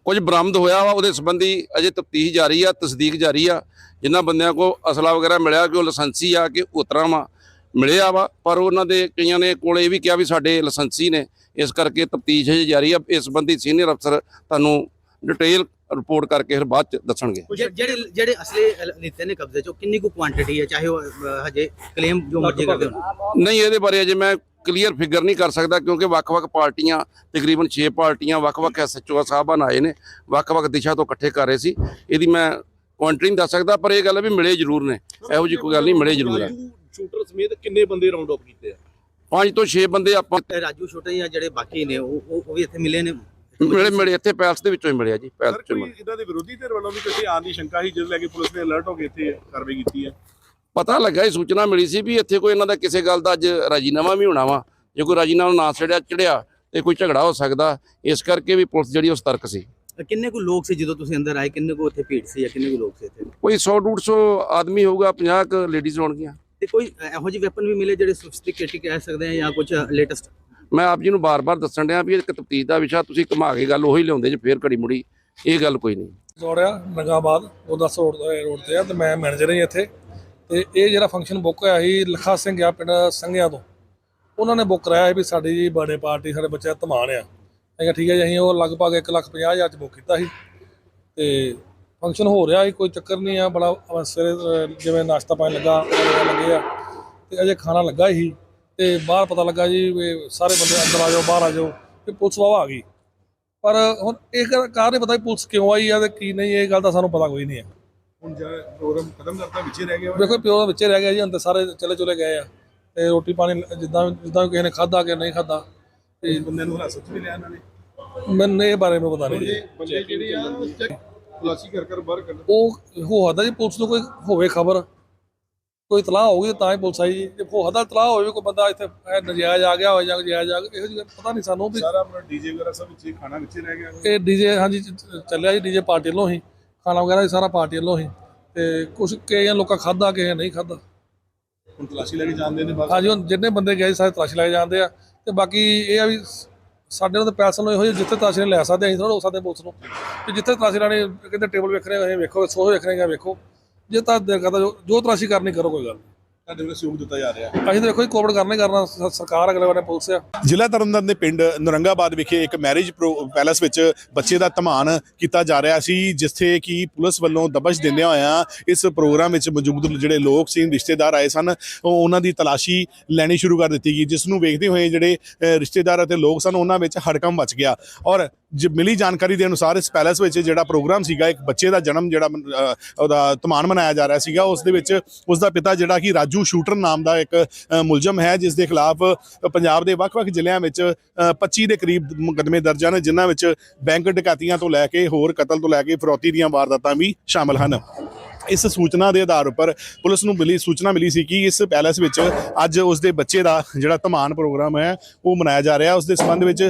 ਕੁਝ ਬਰਾਮਦ ਹੋਇਆ ਵਾ ਉਹਦੇ ਸੰਬੰਧੀ ਅਜੇ ਤਫਤੀਸ਼ ਜਾਰੀ ਆ ਤਸਦੀਕ ਜਾਰੀ ਆ। ਜਿਨ੍ਹਾਂ ਬੰਦਿਆਂ ਕੋ ਅਸਲਾ ਵਗੈਰਾ ਮਿਲਿਆ ਕਿ ਉਹ ਲਾਇਸੈਂਸੀ ਆ ਕਿ ਉਤਰਾ ਵਾ ਮਿਲਿਆ ਵਾ ਪਰ ਉਹਨਾਂ ਦੇ ਕਈਆਂ ਨੇ ਕੋਲ ਇਹ ਵੀ ਕਿਹਾ ਵੀ ਸਾਡੇ ਲਾਇਸੈਂਸੀ ਨੇ ਇਸ ਕਰਕੇ ਤਫਤੀਸ਼ ਅਜੇ ਜਾਰੀ ਆ। ਇਸ ਸੰਬੰਧੀ ਸੀਨੀਅਰ ਅਫਸਰ ਤੁਹਾਨੂੰ ਡਿਟੇਲ ਰਿਪੋਰਟ ਕਰਕੇ ਫਿਰ ਬਾਅਦ ਚ ਦੱਸਣਗੇ। ਜਿਹੜੇ ਜਿਹੜੇ ਅਸਲੇ ਲਿੱਤੇ ਨੇ ਕਬਜ਼ੇ ਚੋਂ ਕਿੰਨੀ ਕੁ ਕੁਆਂਟੀਟੀ ਹੈ ਚਾਹੇ ਉਹ ਹਜੇ ਕਲੇਮ ਜੋ ਮਰਜ਼ੀ ਕਰਦੇ ਹੋਣ। ਨਹੀਂ ਇਹਦੇ ਬਾਰੇ ਅਜੇ ਮੈਂ ਕਲੀਅਰ ਫਿਗਰ ਨਹੀਂ ਕਰ ਸਕਦਾ ਕਿਉਂਕਿ ਵੱਖ-ਵੱਖ ਪਾਰਟੀਆਂ ਤਕਰੀਬਨ 6 ਪਾਰਟੀਆਂ ਵੱਖ-ਵੱਖ ਐਸਐਚਓ ਸਾਹਿਬਾਨ ਆਏ ਨੇ ਵੱਖ-ਵੱਖ ਦਿਸ਼ਾ ਤੋਂ ਇਕੱਠੇ ਕਰ ਰਹੇ ਸੀ। ਇਹਦੀ ਮੈਂ ਕੁਆਂਟਰੀ ਨਹੀਂ ਦੱਸ ਸਕਦਾ ਪਰ ਇਹ ਗੱਲ ਹੈ ਵੀ ਮਿਲੇ ਜ਼ਰੂਰ ਨੇ। ਇਹੋ ਜੀ ਕੋਈ ਗੱਲ ਨਹੀਂ ਮਿਲੇ ਜ਼ਰੂਰ ਆ। ਰਾਜੂ ਸ਼ੂਟਰ ਸਮੇਤ ਕਿੰਨੇ ਬੰਦੇ ਰਾਉਂਡ ਅਪ ਕੀਤੇ ਆ? ਪੰਜ ਤੋਂ 6 ਬੰਦੇ ਆਪਾਂ ਰਾਜੂ ਛੋਟੇ ਜਾਂ ਜਿਹੜੇ ਬਾਕੀ ਨੇ ਉਹ ਉਹ ਵੀ ਇੱਥੇ ਮਿਲੇ ਨੇ? ਮਿਲੇ ਮਿਲੇ ਇੱਥੇ ਪੈਲਸ ਦੇ ਵਿੱਚੋਂ ਹੀ ਮਿਲਿਆ ਜੀ ਪੈਲਸ ਚੋਂ ਕੋਈ ਮਿਲੇ। ਇਦਾਂ ਦੇ ਵਿਰੋਧੀ ਧਿਰ ਵੱਲੋਂ ਵੀ ਕਿਸੇ ਆਉਣ ਦੀ ਸ਼ੰਕਾ ਸੀ ਜਿਸ ਲੈ ਕੇ ਪੁਲਿਸ ਨੇ ਅਲਰਟ ਹੋ ਕੇ ਇੱਥੇ ਕਾਰਵਾਈ ਕੀਤੀ ਹੈ? ਪਤਾ ਲੱਗਾ ਇਹ ਸੂਚਨਾ ਮਿਲੀ ਸੀ ਵੀ ਇੱਥੇ ਕੋਈ ਇਹਨਾਂ ਦਾ ਕਿਸੇ ਗੱਲ ਦਾ ਅੱਜ ਰਾਜੀਨਾਮਾ ਵੀ ਹੋਣਾ ਵਾ। ਜੇ ਕੋਈ ਰਾਜੀਨਾਮਾ ਨਾ ਚੜਿਆ ਚੜਿਆ ਤੇ ਕੋਈ ਝਗੜਾ ਹੋ ਸਕਦਾ। ਇਸ ਕਰਕੇ ਵੀ ਪੁਲਿਸ ਜਿਹੜੀ ਉਹ ਸਤਰਕ ਸੀ। ਕਿੰਨੇ ਕੁ ਲੋਕ ਸੀ ਜਦੋਂ ਤੁਸੀਂ ਅੰਦਰ ਆਏ? ਕਿੰਨੇ ਕੁ ਉੱਥੇ ਭੀੜ ਸੀ ਜਾਂ ਕਿੰਨੇ ਕੁ ਲੋਕ ਸੀ ਇੱਥੇ? ਕੋਈ 100 150 ਆਦਮੀ ਹੋਊਗਾ 50 ਕ ਲੇਡੀਜ਼ ਹੋਣਗੀਆਂ। ਤੇ ਕੋਈ ਇਹੋ ਜਿਹੇ ਵੈਪਨ ਵੀ ਮਿਲੇ ਜਿਹੜੇ ਸੋਫਿਸਟੀਕੇਟਡ ਕਹਿ ਸਕਦੇ ਆ ਜਾਂ ਕੁਝ ਲੇਟੈਸਟ ਮੈਂ ਆਪ ਜੀ ਨੂੰ ਬਾਰ-ਬਾਰ ਦੱਸਣ ਡਿਆ ਵੀ ਇਹ ਇੱਕ ਤਫਤੀਸ਼ ਦਾ ਵਿਸ਼ਾ ਤੁਸੀਂ ਘੁਮਾ ਕੇ ਗੱਲ ਉਹੀ ਲਿਆਉਂਦੇ ਜੇ ਫੇਰ ਘੜੀ ਮੁੜੀ ਇਹ ਗੱਲ ਕੋਈ ਨਹੀਂ। ਦੌੜਿਆ ਨਗਾਬਾਦ ਉਹ 10 ਰੋਡ ਰੋਡ ਤੇ ਆ ਤੇ ਮੈਂ ਮੈਨੇਜਰ ਹਾਂ ਇੱਥੇ। ਤੇ ਇਹ ਜਿਹੜਾ ਫੰਕਸ਼ਨ ਬੁੱਕ ਹੋਇਆ ਸੀ, ਲਖਾ ਸਿੰਘ ਆ ਪਿੰਡ ਸੰਘਿਆਂ ਤੋਂ। ਉਹਨਾਂ ਨੇ ਬੁੱਕ ਕਰਾਇਆ ਵੀ ਸਾਡੀ ਜੀ ਬਰਥਡੇ ਪਾਰਟੀ ਸਾਡੇ ਬੱਚੇ ਦਾ ਧਮਾਨ ਆ। ਮੈਂ ਕਿਹਾ ਠੀਕ ਹੈ ਜੀ, ਅਸੀਂ ਉਹ ਲਗਭਗ 1 ਲੱਖ ਪੰਜਾਹ ਹਜ਼ਾਰ ਚ ਬੁੱਕ ਕੀਤਾ ਸੀ। ਤੇ ਫੰਕਸ਼ਨ ਹੋ ਰਿਹਾ ਸੀ, ਕੋਈ ਚੱਕਰ ਨਹੀਂ ਆ, ਬੜਾ ਸਵੇਰੇ ਜਿਵੇਂ ਨਾਸ਼ਤਾ ਪਾਣੀ ਲੱਗਾ ਲੱਗੇ ਆ। ਤੇ ਅਜੇ ਖਾਣਾ ਲੱਗਾ ਹੀ ਤੇ ਬਾਹਰ ਪਤਾ ਲੱਗਾ ਜੀ ਵੀ ਸਾਰੇ ਬੰਦੇ ਅੰਦਰ ਆ ਜਾਓ, ਬਾਹਰ ਆ ਜਾਓ, ਤੇ ਪੁਲਿਸ ਵਾਹ ਆ ਗਈ। ਪਰ ਹੁਣ ਇਹ ਕਾਰ ਨਹੀਂ ਪਤਾ ਪੁਲਿਸ ਕਿਉਂ ਆਈ ਆ ਤੇ ਕੀ ਨਹੀਂ, ਇਹ ਗੱਲ ਦਾ ਸਾਨੂੰ ਪਤਾ ਕੋਈ ਨਹੀਂ ਹੈ ਹੁਣ ਜਿਹੜਾ ਪ੍ਰੋਗਰਾਮ ਖਤਮ ਕਰਤਾ ਵਿੱਚੇ ਰਹਿ ਗਿਆ। ਵੇਖੋ ਪਿਓ ਦਾ ਵਿੱਚੇ ਰਹਿ ਗਿਆ ਜੀ ਅੰਦਰ ਸਾਰੇ ਚਲੇ ਚਲੇ ਗਏ ਆ। ਤੇ ਰੋਟੀ ਪਾਣੀ ਜਿੱਦਾਂ ਜਿੱਦਾਂ ਕਿਸੇ ਨੇ ਖਾਦਾ ਕਿ ਨਹੀਂ ਖਾਦਾ ਇਸ ਬੰਦੇ ਨੂੰ ਹਿਰਾਸਤ ਵੀ ਲਿਆ ਇਹਨਾਂ ਨੇ? ਮੈਨੂੰ ਇਹ ਬਾਰੇ ਵਿੱਚ ਪਤਾ ਨਹੀਂ ਜੀ। ਬੰਦੇ ਜਿਹੜੇ ਆ ਖੁਲਾਸੀ ਕਰ ਕਰ ਬਾਹਰ ਕੱਢ ਉਹ ਹੋ ਸਕਦਾ ਜੀ ਪੁਲਿਸ ਨੂੰ ਕੋਈ ਹੋਵੇ ਖਬਰ। ਕੋਈ ਤਲਾਹ ਹੋਊਗੀ ਤਾਂ ਹੀ ਪੁਲਿਸ ਆਈ ਜੀ। ਜੇ ਹੋ ਸਕਦਾ ਤਲਾਹ ਹੋਵੇ ਕੋਈ ਬੰਦਾ ਇੱਥੇ ਐ ਨਜਾਇਜ਼ ਆ ਗਿਆ ਹੋਵੇ ਜਾਂ ਨਜਾਇਜ਼ ਆ ਗਿਆ ਇਹੋ ਜਿਹੀ ਪਤਾ ਨਹੀਂ ਸਾਨੂੰ ਵੀ ਸਾਰਾ ਆਪਣਾ ਡੀਜੇ ਵਗੈਰਾ ਸਭ ਵਿੱਚੇ ਖਾਣਾ ਵਿੱਚੇ ਰਹਿ ਗਿਆ। ਇਹ ਡੀਜੇ ਹਾਂਜੀ ਚੱਲਿਆ ਜੀ ਡੀਜੇ ਪਾਰਟੀ ਵੱਲੋਂ ਹੀ। ਖਾਣਾ ਵਗੈਰਾ ਵੀ ਸਾਰਾ ਪਾਰਟੀ ਵੱਲੋਂ ਹੀ ਤੇ ਕੁਝ ਕਈਆਂ ਲੋਕਾਂ ਖਾਦਾ ਕਿਸੇ ਨਹੀਂ ਖਾਦਾ ਹੁਣ ਤਲਾਸ਼ੀ ਲੈ ਕੇ ਜਾਂਦੇ ਨੇ ਬਾਅਦ ਹਾਂਜੀ ਹੁਣ ਜਿੰਨੇ ਬੰਦੇ ਗਏ ਸਾਰੇ ਤਲਾਸ਼ੀ ਲੈ ਕੇ ਜਾਂਦੇ ਆ। ਤੇ ਬਾਕੀ ਇਹ ਆ ਵੀ ਸਾਡੇ ਨਾਲ ਤਾਂ ਪੈਸਾ ਨੂੰ ਇਹੋ ਜਿਹੇ ਜਿੱਥੇ ਤਲਾਸ਼ੀ ਲੈ ਸਕਦੇ ਅਸੀਂ ਥੋੜਾ ਹੋ ਸਕਦੇ ਪੁਲਿਸ ਨੂੰ। ਤੇ ਜਿੱਥੇ ਤਲਾਸ਼ੀ ਲੈਣੀ ਕਹਿੰਦੇ ਟੇਬਲ ਵੇਖਣੇ ਹੋਏ ਵੇਖੋ ਸੋਹ ਵੇਖਣੇ ਗਿਆ ਵੇਖੋ। ਜੇ ਤਾਂ ਦਿਲ ਕਰਦਾ ਜੋ ਜੋ ਤਲਾਸ਼ੀ ਕਰਨੀ ਕਰੋ ਕੋਈ ਗੱਲ ਤੁਹਾਡੇ ਵੱਲੋਂ ਸਹਿਯੋਗ ਦਿੱਤਾ ਜਾ ਰਿਹਾ ਅਸੀਂ ਤਾਂ ਦੇਖੋ ਜੀ ਕੋਵਿਡ ਕਰਨਾ ਹੀ ਕਰਨਾ ਸ- ਸਰਕਾਰ ਅਗਲੇ ਵਾਰ ਪੁਲਿਸ ਆ। ਜ਼ਿਲ੍ਹਾ ਤਰਨਤਾਰਨ ਦੇ ਪਿੰਡ ਨਰੰਗਾਬਾਦ ਵਿਖੇ ਇੱਕ ਮੈਰਿਜ ਪੈਲੇਸ ਵਿੱਚ ਬੱਚੇ ਦਾ ਧਮਾਨ ਕੀਤਾ ਜਾ ਰਿਹਾ ਸੀ ਜਿੱਥੇ ਕਿ ਪੁਲਿਸ ਵੱਲੋਂ ਦਬਸ਼ ਦਿੰਦਿਆਂ ਹੋਇਆਂ ਇਸ ਪ੍ਰੋਗਰਾਮ ਵਿੱਚ ਮੌਜੂਦ ਜਿਹੜੇ ਲੋਕ ਸੀ ਰਿਸ਼ਤੇਦਾਰ ਆਏ ਸਨ ਉਹ ਉਹਨਾਂ ਦੀ ਤਲਾਸ਼ੀ ਲੈਣੀ ਸ਼ੁਰੂ ਕਰ ਦਿੱਤੀ ਗਈ ਜਿਸ ਨੂੰ ਵੇਖਦੇ ਹੋਏ ਜਿਹੜੇ ਅ, ਰਿਸ਼ਤੇਦਾਰ ਅਤੇ ਲੋਕ ਸਨ ਉਹਨਾਂ ਵਿੱਚ ਹੜਕੰਪ ਮਚ ਗਿਆ। ਔਰ ਮਿਲੀ ਜਾਣਕਾਰੀ ਦੇ ਅਨੁਸਾਰ ਇਸ ਪੈਲੇਸ ਵਿੱਚ ਜਿਹੜਾ ਪ੍ਰੋਗਰਾਮ ਸੀਗਾ ਇੱਕ ਬੱਚੇ ਦਾ ਜਨਮ ਜਿਹੜਾ ਉਹਦਾ ਧਮਾਨ ਮਨਾਇਆ ਜਾ ਰਿਹਾ ਸੀਗਾ ਉਸ ਦੇ ਵਿੱਚ ਉਸ ਦਾ ਪਿਤਾ ਜਿਹੜਾ ਕਿ ਰਾਜੂ ਸ਼ੂਟਰ ਨਾਮ ਦਾ ਇੱਕ ਮੁਲਜ਼ਮ ਹੈ ਜਿਸ ਦੇ ਖਿਲਾਫ ਪੰਜਾਬ ਦੇ ਵੱਖ-ਵੱਖ ਜ਼ਿਲ੍ਹਿਆਂ ਵਿੱਚ ਅ, 25 ਦੇ ਕਰੀਬ ਮੁਕੱਦਮੇ ਦਰਜ ਹਨ ਜਿਨ੍ਹਾਂ ਵਿੱਚ ਬੈਂਕ ਡਕੈਤੀਆਂ ਤੋਂ ਲੈ ਕੇ ਹੋਰ ਕਤਲ ਤੋਂ ਲੈ ਕੇ ਫਰੋਤੀ ਦੀਆਂ ਵਾਰਦਾਤਾਂ ਵੀ ਸ਼ਾਮਲ ਹਨ। ਇਸ ਸੂਚਨਾ ਦੇ ਆਧਾਰ ਉੱਪਰ ਪੁਲਿਸ ਨੂੰ ਮਿਲੀ ਸੂਚਨਾ ਮਿਲੀ ਸੀ ਕਿ ਇਸ ਪੈਲੇਸ ਵਿੱਚ ਅੱਜ ਉਸ ਦੇ ਬੱਚੇ ਦਾ ਜਿਹੜਾ ਧਮਾਨ ਪ੍ਰੋਗਰਾਮ ਹੈ ਉਹ ਮਨਾਇਆ ਜਾ ਰਿਹਾ। ਉਸ ਦੇ ਸੰਬੰਧ ਵਿੱਚ